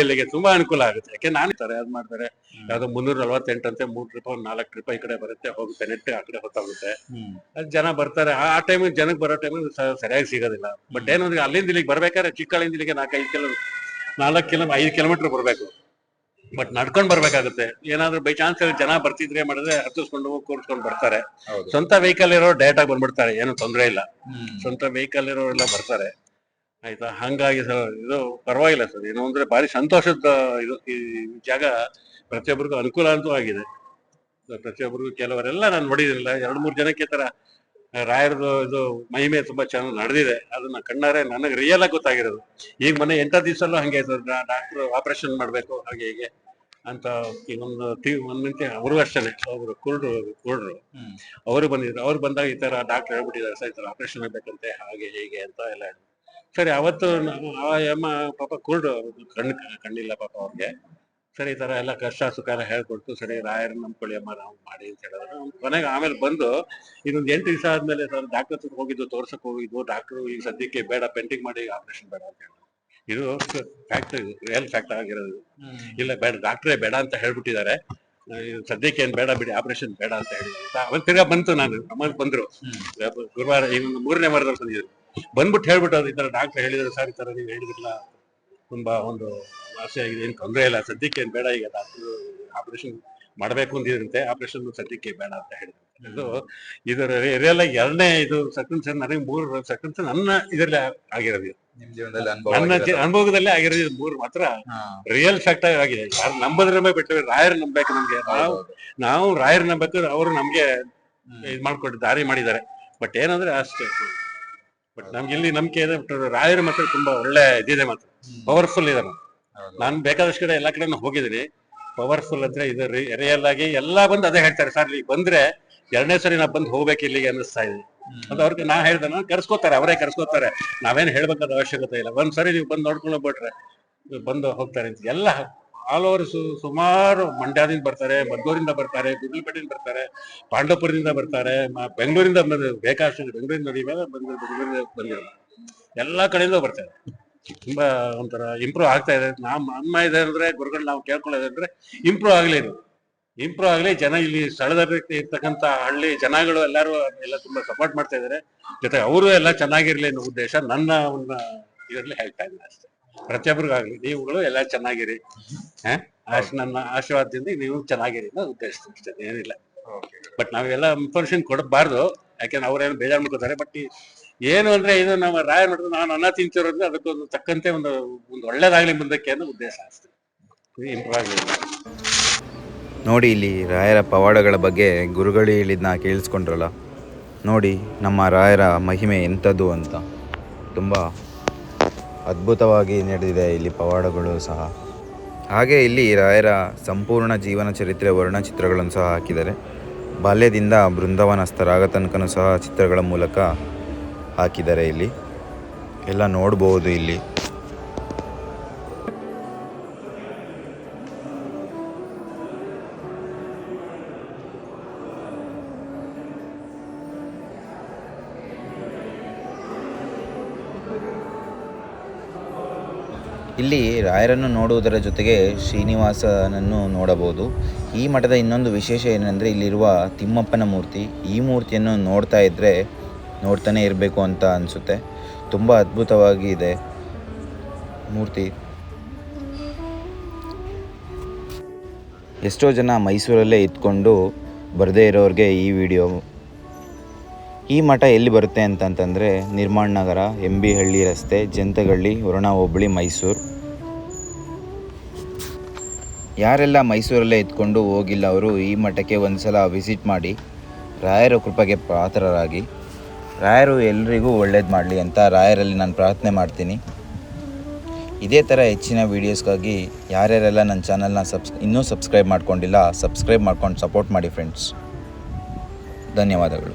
Speaker 1: ಇಲ್ಲಿಗೆ ತುಂಬಾ ಅನುಕೂಲ ಆಗುತ್ತೆ. ಯಾಕೆ ನಾನು ತರ ಅದ್ ಮಾಡ್ತಾರೆ. ಯಾವ್ದೋ ಮುನ್ನೂರ ನಲ್ವತ್ತೆಂಟಂತೆ ಮೂರ್ ಟ್ರಿಪ್ ಒಂದ್ ನಾಲ್ಕು ಟ್ರಿಪ್ ಈ ಕಡೆ ಬರುತ್ತೆ ಹೋಗುತ್ತೆ ನೆಟ್ ಆ ಕಡೆ ಹೊತ್ತಾಗುತ್ತೆ. ಅದ್ ಜನ ಬರ್ತಾರೆ. ಆ ಟೈಮ್ ಜನಕ್ಕೆ ಬರೋ ಟೈಮ್ ಸರಿಯಾಗಿ ಸಿಗೋದಿಲ್ಲ. ಬಟ್ ಏನಂದ್ರೆ ಅಲ್ಲಿಂದ ಇಲ್ಲಿಗೆ ಬರ್ಬೇಕಾದ್ರೆ ಚಿಕ್ಕಳಿಂದ ಇಲ್ಲಿಗೆ ನಾಲ್ಕೈದು ಕಿಲೋ ನಾಲ್ಕು ಕಿಲೋ ಐದು ಕಿಲೋಮೀಟರ್ ಬರ್ಬೇಕು. ಬಟ್ ನಡ್ಕೊಂಡ್ ಬರ್ಬೇಕಾಗುತ್ತೆ. ಏನಾದ್ರು ಬೈ ಚಾನ್ಸ್ ಜನ ಬರ್ತಿದ್ರೆ ಮಾಡಿದ್ರೆ ಹತ್ತಿಸ್ಕೊಂಡು ಹೋಗಿ ಕೂರ್ಸ್ಕೊಂಡು ಬರ್ತಾರೆ. ಸ್ವಂತ ವೆಹಿಕಲ್ ಇರೋ ಡೈರೆಕ್ಟ್ ಆಗಿ ಬಂದ್ಬಿಡ್ತಾರೆ ಏನು ತೊಂದ್ರೆ ಇಲ್ಲ. ಸ್ವಂತ ವೆಹಿಕಲ್ ಇರೋರೆಲ್ಲ ಬರ್ತಾರೆ. ಆಯ್ತಾ? ಹಂಗಾಗಿ ಸರ್ ಇದು ಪರವಾಗಿಲ್ಲ ಸರ್. ಏನು ಅಂದ್ರೆ ಭಾರಿ ಸಂತೋಷದ ಇದು ಈ ಜಾಗ ಪ್ರತಿಯೊಬ್ಬರಿಗೂ ಅನುಕೂಲ ಅಂತೂ ಆಗಿದೆ. ಪ್ರತಿಯೊಬ್ಬರಿಗೂ ಕೆಲವರೆಲ್ಲ ನಾನು ನೋಡಿದಿರಲಿಲ್ಲ ಎರಡು ಮೂರು ಜನಕ್ಕೆ ತರ ರಾಯರದು ಇದು ಮಹಿಮೆ ತುಂಬಾ ಚೆನ್ನಾಗಿ ನಡೆದಿದೆ. ಅದನ್ನ ಕಣ್ಣಾರೆ ನನಗೆ ರಿಯಲ್ ಆಗಿ ಗೊತ್ತಾಗಿರೋದು. ಈಗ ಮೊನ್ನೆ ಎಂಟ ದಿವಸಲ್ಲೂ ಹಂಗೆ ಡಾಕ್ಟರ್ ಆಪರೇಷನ್ ಮಾಡ್ಬೇಕು ಹಾಗೆ ಹೀಗೆ. ಅಂತ ಇನ್ನೊಂದು ಒಂದು ಟಿ ಒಂದ್ ನಿಂತೆ ಅವರು ಅಷ್ಟೇ ಒಬ್ರು ಕುರುಡ್ರು ಕುರುಡ್ರು. ಅವರು ಬಂದಿದ್ರು. ಅವ್ರು ಬಂದಾಗ ಈ ತರ ಡಾಕ್ಟರ್ ಹೇಳ್ಬಿಟ್ಟಿದ್ದಾರೆ ಸರ್ ಈ ತರ ಆಪರೇಷನ್ ಆಗ್ಬೇಕಂತೆ ಹಾಗೆ ಹೀಗೆ ಅಂತ ಎಲ್ಲ ಸರಿ ಅವತ್ತು ನಾವು ಆ ಅಮ್ಮ ಪಾಪ ಕುರುಡು ಕಣ್ಣು ಕಣ್ಣಿಲ್ಲ ಪಾಪ ಅವ್ರಿಗೆ. ಸರಿ ಈ ತರ ಎಲ್ಲ ಕಷ್ಟ ಸುಖ ಎಲ್ಲ ಹೇಳ್ಕೊಡ್ತು. ಸರಿ ರಾಯರ್ ನಂಬ್ಕೊಳ್ಳಿ ಅಮ್ಮ ನಾವು ಮಾಡಿ ಅಂತ ಹೇಳಿದ್ರು. ಕೊನೆಗೆ ಆಮೇಲೆ ಬಂದು ಇನ್ನೊಂದು ಎಂಟು ದಿವಸ ಆದ್ಮೇಲೆ ಸರ್ ಡಾಕ್ಟರ್ ಹತ್ರ ಹೋಗಿದ್ದು ತೋರ್ಸಕ್ ಹೋಗಿದ್ದು ಡಾಕ್ಟರ್ ಈಗ ಸದ್ಯಕ್ಕೆ ಬೇಡ ಪೆಂಟಿಂಗ್ ಮಾಡಿ ಆಪರೇಷನ್ ಬೇಡ ಅಂತ ಹೇಳಿದ್ರು. ಇದು ಫ್ಯಾಕ್ಟ್ ರಿಯಲ್ ಫ್ಯಾಕ್ಟ್ ಆಗಿರೋದು. ಇಲ್ಲ ಬೇಡ ಡಾಕ್ಟ್ರೇ ಬೇಡ ಅಂತ ಹೇಳ್ಬಿಟ್ಟಿದ್ದಾರೆ. ಸದ್ಯಕ್ಕೆ ಏನ್ ಬೇಡ ಬಿಡಿ ಆಪರೇಷನ್ ಬೇಡ ಅಂತ ಹೇಳಿ ಅವನ್ ತಿರ್ಗಾ ಬಂತು ನಾನು ಅಮ್ಮ ಬಂದ್ರು. ಗುರುವಾರ ಮೂರನೇ ವಾರದಲ್ಲಿ ಬಂದಿದ್ರು ಬಂದ್ಬಿಟ್ಟು ಹೇಳ್ಬಿಟ್ಟು ಈ ತರ ಡಾಕ್ಟರ್ ಹೇಳಿದ್ರು ಸರ್ ಈ ತರ ನೀವು ಹೇಳಿದ್ರಲ್ಲ ತುಂಬಾ ಒಂದು ಆಸೆ ಆಗಿದೆ ಏನ್ ತೊಂದರೆ ಇಲ್ಲ ಸದ್ಯಕ್ಕೆ ಏನ್ ಬೇಡ ಈಗ ಡಾಕ್ಟರ್ ಆಪರೇಷನ್ ಮಾಡ್ಬೇಕು ಅಂದಿದ್ರಂತೆ ಆಪರೇಷನ್ ಸದ್ಯಕ್ಕೆ ಬೇಡ ಅಂತ ಹೇಳಿದ್ರು. ಇದು ಇದರ ರಿಯಲ್ ಆಗಿ ಎರಡನೇ ಇದು ಸೆಕೆಂಡ್ ನನಗೆ ಮೂರು ಸೆಕೆಂಡ್ ನನ್ನ ಇದರಲ್ಲಿ ಆಗಿರೋದು.
Speaker 3: ನಿಮ್ ಜೀವನದಲ್ಲಿ ಅನುಭವ
Speaker 1: ನನ್ನ ಜಿ-
Speaker 3: ಆಗಿರೋದು.
Speaker 1: ಅನುಭವದಲ್ಲೇ ಆಗಿರೋದು ಇದು ಮೂರು ಮಾತ್ರ
Speaker 3: ಹಾ.
Speaker 1: ರಿಯಲ್ ಫ್ಯಾಕ್ಟ್ ಆಗಿದೆ ಯಾರು ಮೇಲೆ ಬಿಟ್ಟು ರಾಯರ್ ನಂಬಬೇಕು ನಮ್ಗೆ ನಾವು. ನಾವು ರಾಯರ್ ನಂಬಬೇಕು ಅವರು ನಮ್ಗೆ
Speaker 3: ಹ್ಮ್.
Speaker 1: ಇದ್ ಮಾಡ್ಕೊಟ್ಟು ದಾರಿ ಮಾಡಿದ್ದಾರೆ ಬಟ್ ಏನಂದ್ರೆ ಅಷ್ಟೇ ಬಟ್ ನಮ್ಗೆ ಇಲ್ಲಿ ನಂಬಿಕೆ ಇದೆ ಬಟ್ ರಾಯರ್ ಮಾತ್ರ ತುಂಬಾ ಒಳ್ಳೆ ಇದಿದೆ ಮಾತ್ರ
Speaker 3: ಹ್ಮ್.
Speaker 1: ಪವರ್ಫುಲ್ ಇದೆ ಮಾತ್ರ
Speaker 3: ಹೌದು.
Speaker 1: ನಾನು ಬೇಕಾದಷ್ಟು ಕಡೆ ಎಲ್ಲಾ ಕಡೆ ಹೋಗಿದ್ದೀನಿ ಪವರ್ಫುಲ್ ಅಂದ್ರೆ ಇದು ರಿಯಲ್ ಆಗಿ ಎಲ್ಲಾ ಬಂದು ಅದೇ ಹೇಳ್ತಾರೆ ಸರ್ ಇಲ್ಲಿ ಬಂದ್ರೆ ಎರಡನೇ ಸರಿ ನಾ ಬಂದು ಹೋಗ್ಬೇಕು ಇಲ್ಲಿಗೆ ಅನ್ನಿಸ್ತಾ ಇದೆ. ಅಂತ ಅವ್ರಿಗೆ ನಾ ಹೇಳ್ದೆ ಕರ್ಸ್ಕೊತಾರೆ, ಅವರೇ ಕರ್ಸ್ಕೋತಾರೆ. ನಾವೇನ್ ಹೇಳ್ಬೇಕಾದ ಅವಶ್ಯಕತೆ ಇಲ್ಲ. ಒಂದ್ ಸರಿ ನೀವು ಬಂದು ನೋಡ್ಕೊಂಡು ಹೋಗ್ಬಿಟ್ರೆ ಬಂದು ಹೋಗ್ತಾರೆ ಅಂತ. ಎಲ್ಲ ಆಲ್ ಓವರ್ ಸುಮಾರು ಮಂಡ್ಯದಿಂದ ಬರ್ತಾರೆ, ಮದ್ದೂರಿಂದ ಬರ್ತಾರೆ, ಗುಂಡ್ಲುಪೇಟೆಯಿಂದ ಬರ್ತಾರೆ, ಪಾಂಡವಪುರದಿಂದ ಬರ್ತಾರೆ ಬೆಂಗಳೂರಿಂದ ಬಂದ್ರೆ ಬೇಕಾಷ್ಟು ಬೆಂಗಳೂರಿಂದ ಮೇಲೆ ಬಂದು, ಬೆಂಗಳೂರಿಂದ ಬಂದಿರೋದು. ಎಲ್ಲಾ ಕಡೆಯಿಂದ ಬರ್ತಾರೆ. ತುಂಬಾ ಒಂಥರ ಇಂಪ್ರೂವ್ ಆಗ್ತಾ ಇದೆ. ನಮ್ಮ ಅಮ್ಮ ಇದೆ ಅಂದ್ರೆ, ಗುರುಗಳು ನಾವು ಕೇಳ್ಕೊಳ್ಳೋದಂದ್ರೆ ಇಂಪ್ರೂವ್ ಆಗ್ಲಿ ಇಂಪ್ರೂವ್ ಆಗಲಿ ಜನ ಇಲ್ಲಿ ಸ್ಥಳದಲ್ಲಿ ಇರ್ತಕ್ಕಂತ ಹಳ್ಳಿ ಜನಗಳು ಎಲ್ಲರೂ ಎಲ್ಲ ತುಂಬಾ ಸಪೋರ್ಟ್ ಮಾಡ್ತಾ ಇದಾರೆ. ಜೊತೆ ಅವರು ಎಲ್ಲ ಚೆನ್ನಾಗಿರ್ಲಿ ಅನ್ನೋ ಉದ್ದೇಶ ನನ್ನ ಒಂದು ಇದರಲ್ಲಿ ಹೇಳ್ತಾ ಇಲ್ಲ ಅಷ್ಟೇ. ಪ್ರತಿಯೊಬ್ಬರಿಗಾಗ್ಲಿ ನೀವುಗಳು ಎಲ್ಲ ಚೆನ್ನಾಗಿರಿ? ಆಶ್ ನನ್ನ ಆಶೀರ್ವಾದದಿಂದ ನೀವು ಚೆನ್ನಾಗಿರಿ ಅನ್ನೋ ಉದ್ದೇಶ ಅಷ್ಟೇ ಏನಿಲ್ಲ. ಬಟ್ ನಾವೆಲ್ಲ ಇನ್ಫಾರ್ಮೇಶನ್ ಕೊಡಬಾರ್ದು. ಯಾಕೆಂದ್ರೆ ಅವ್ರೇನು ಬೇಜಾರು ಮಾಡ್ಕೋತಾರೆ. ಬಟ್ ಏನು ಅಂದ್ರೆ ಇದು ನಮ್ಮ ರಾಯ ನೋಡಿದ್ರೆ ನಾನು ಅನ್ನ ತಿಂತಿರೋದ್ರೆ ಅದಕ್ಕೊಂದು ತಕ್ಕಂತೆ ಒಂದು ಒಂದು ಒಳ್ಳೇದಾಗ್ಲಿ ಮುಂದಕ್ಕೆ ಅನ್ನೋ ಉದ್ದೇಶ ಅಷ್ಟೇ. ಇಂಪ್ರೂವ್ ಆಗಲಿ.
Speaker 2: ನೋಡಿ ಇಲ್ಲಿ ರಾಯರ ಪವಾಡಗಳ ಬಗ್ಗೆ ಗುರುಗಳು ಹೇಳಿದ್ನ ಕೇಳಿಸ್ಕೊಂಡ್ರಲ್ಲ. ನೋಡಿ ನಮ್ಮ ರಾಯರ ಮಹಿಮೆ ಎಂಥದ್ದು ಅಂತ. ತುಂಬ ಅದ್ಭುತವಾಗಿ ನಡೆದಿದೆ ಇಲ್ಲಿ ಪವಾಡಗಳು ಸಹ. ಹಾಗೆ ಇಲ್ಲಿ ರಾಯರ ಸಂಪೂರ್ಣ ಜೀವನ ಚರಿತ್ರೆ ವರ್ಣಚಿತ್ರಗಳನ್ನು ಸಹ ಹಾಕಿದ್ದಾರೆ. ಬಾಲ್ಯದಿಂದ ಬೃಂದಾವನಸ್ಥರಾಗ ತನಕನೂ ಸಹ ಚಿತ್ರಗಳ ಮೂಲಕ ಹಾಕಿದ್ದಾರೆ ಇಲ್ಲಿ. ಎಲ್ಲ ನೋಡ್ಬೋದು ಇಲ್ಲಿ. ಇಲ್ಲಿ ರಾಯರನ್ನು ನೋಡುವುದರ ಜೊತೆಗೆ ಶ್ರೀನಿವಾಸನನ್ನು ನೋಡಬಹುದು. ಈ ಮಠದ ಇನ್ನೊಂದು ವಿಶೇಷ ಏನಂದರೆ ಇಲ್ಲಿರುವ ತಿಮ್ಮಪ್ಪನ ಮೂರ್ತಿ. ಈ ಮೂರ್ತಿಯನ್ನು ನೋಡ್ತಾ ಇದ್ದರೆ ನೋಡ್ತಾನೆ ಇರಬೇಕು ಅಂತ ಅನಿಸುತ್ತೆ. ತುಂಬ ಅದ್ಭುತವಾಗಿ ಇದೆ ಮೂರ್ತಿ. ಎಷ್ಟೋ ಜನ ಮೈಸೂರಲ್ಲೇ ಇದ್ಕೊಂಡು ಬರದೇ ಇರೋರಿಗೆ ಈ ವಿಡಿಯೋ ಈ ಮಠ ಎಲ್ಲಿ ಬರುತ್ತೆ ಅಂತಂತಂದರೆ ನಿರ್ಮಾಣ ನಗರ ಎಂ ಬಿ ಹಳ್ಳಿ ರಸ್ತೆ, ಜಂತಗಳ್ಳಿ, ವರುಣ ಹೋಬಳಿ, ಮೈಸೂರು. ಯಾರೆಲ್ಲ ಮೈಸೂರಲ್ಲೇ ಇದ್ಕೊಂಡು ಹೋಗಿಲ್ಲ ಅವರು ಈ ಮಠಕ್ಕೆ ಒಂದು ಸಲ ವಿಸಿಟ್ ಮಾಡಿ, ರಾಯರ ಕೃಪೆಗೆ ಪಾತ್ರರಾಗಿ. ರಾಯರು ಎಲ್ರಿಗೂ ಒಳ್ಳೇದು ಮಾಡಲಿ ಅಂತ ರಾಯರಲ್ಲಿ ನಾನು ಪ್ರಾರ್ಥನೆ ಮಾಡ್ತೀನಿ. ಇದೇ ಥರ ಹೆಚ್ಚಿನ ವೀಡಿಯೋಸ್ಗಾಗಿ ಯಾರ್ಯಾರೆಲ್ಲ ನನ್ನ ಚಾನಲ್ನ ಸಬ್ಸ್ ಇನ್ನೂ ಸಬ್ಸ್ಕ್ರೈಬ್ ಮಾಡ್ಕೊಂಡಿಲ್ಲ ಸಬ್ಸ್ಕ್ರೈಬ್ ಮಾಡ್ಕೊಂಡು ಸಪೋರ್ಟ್ ಮಾಡಿ ಫ್ರೆಂಡ್ಸ್ ಧನ್ಯವಾದಗಳು.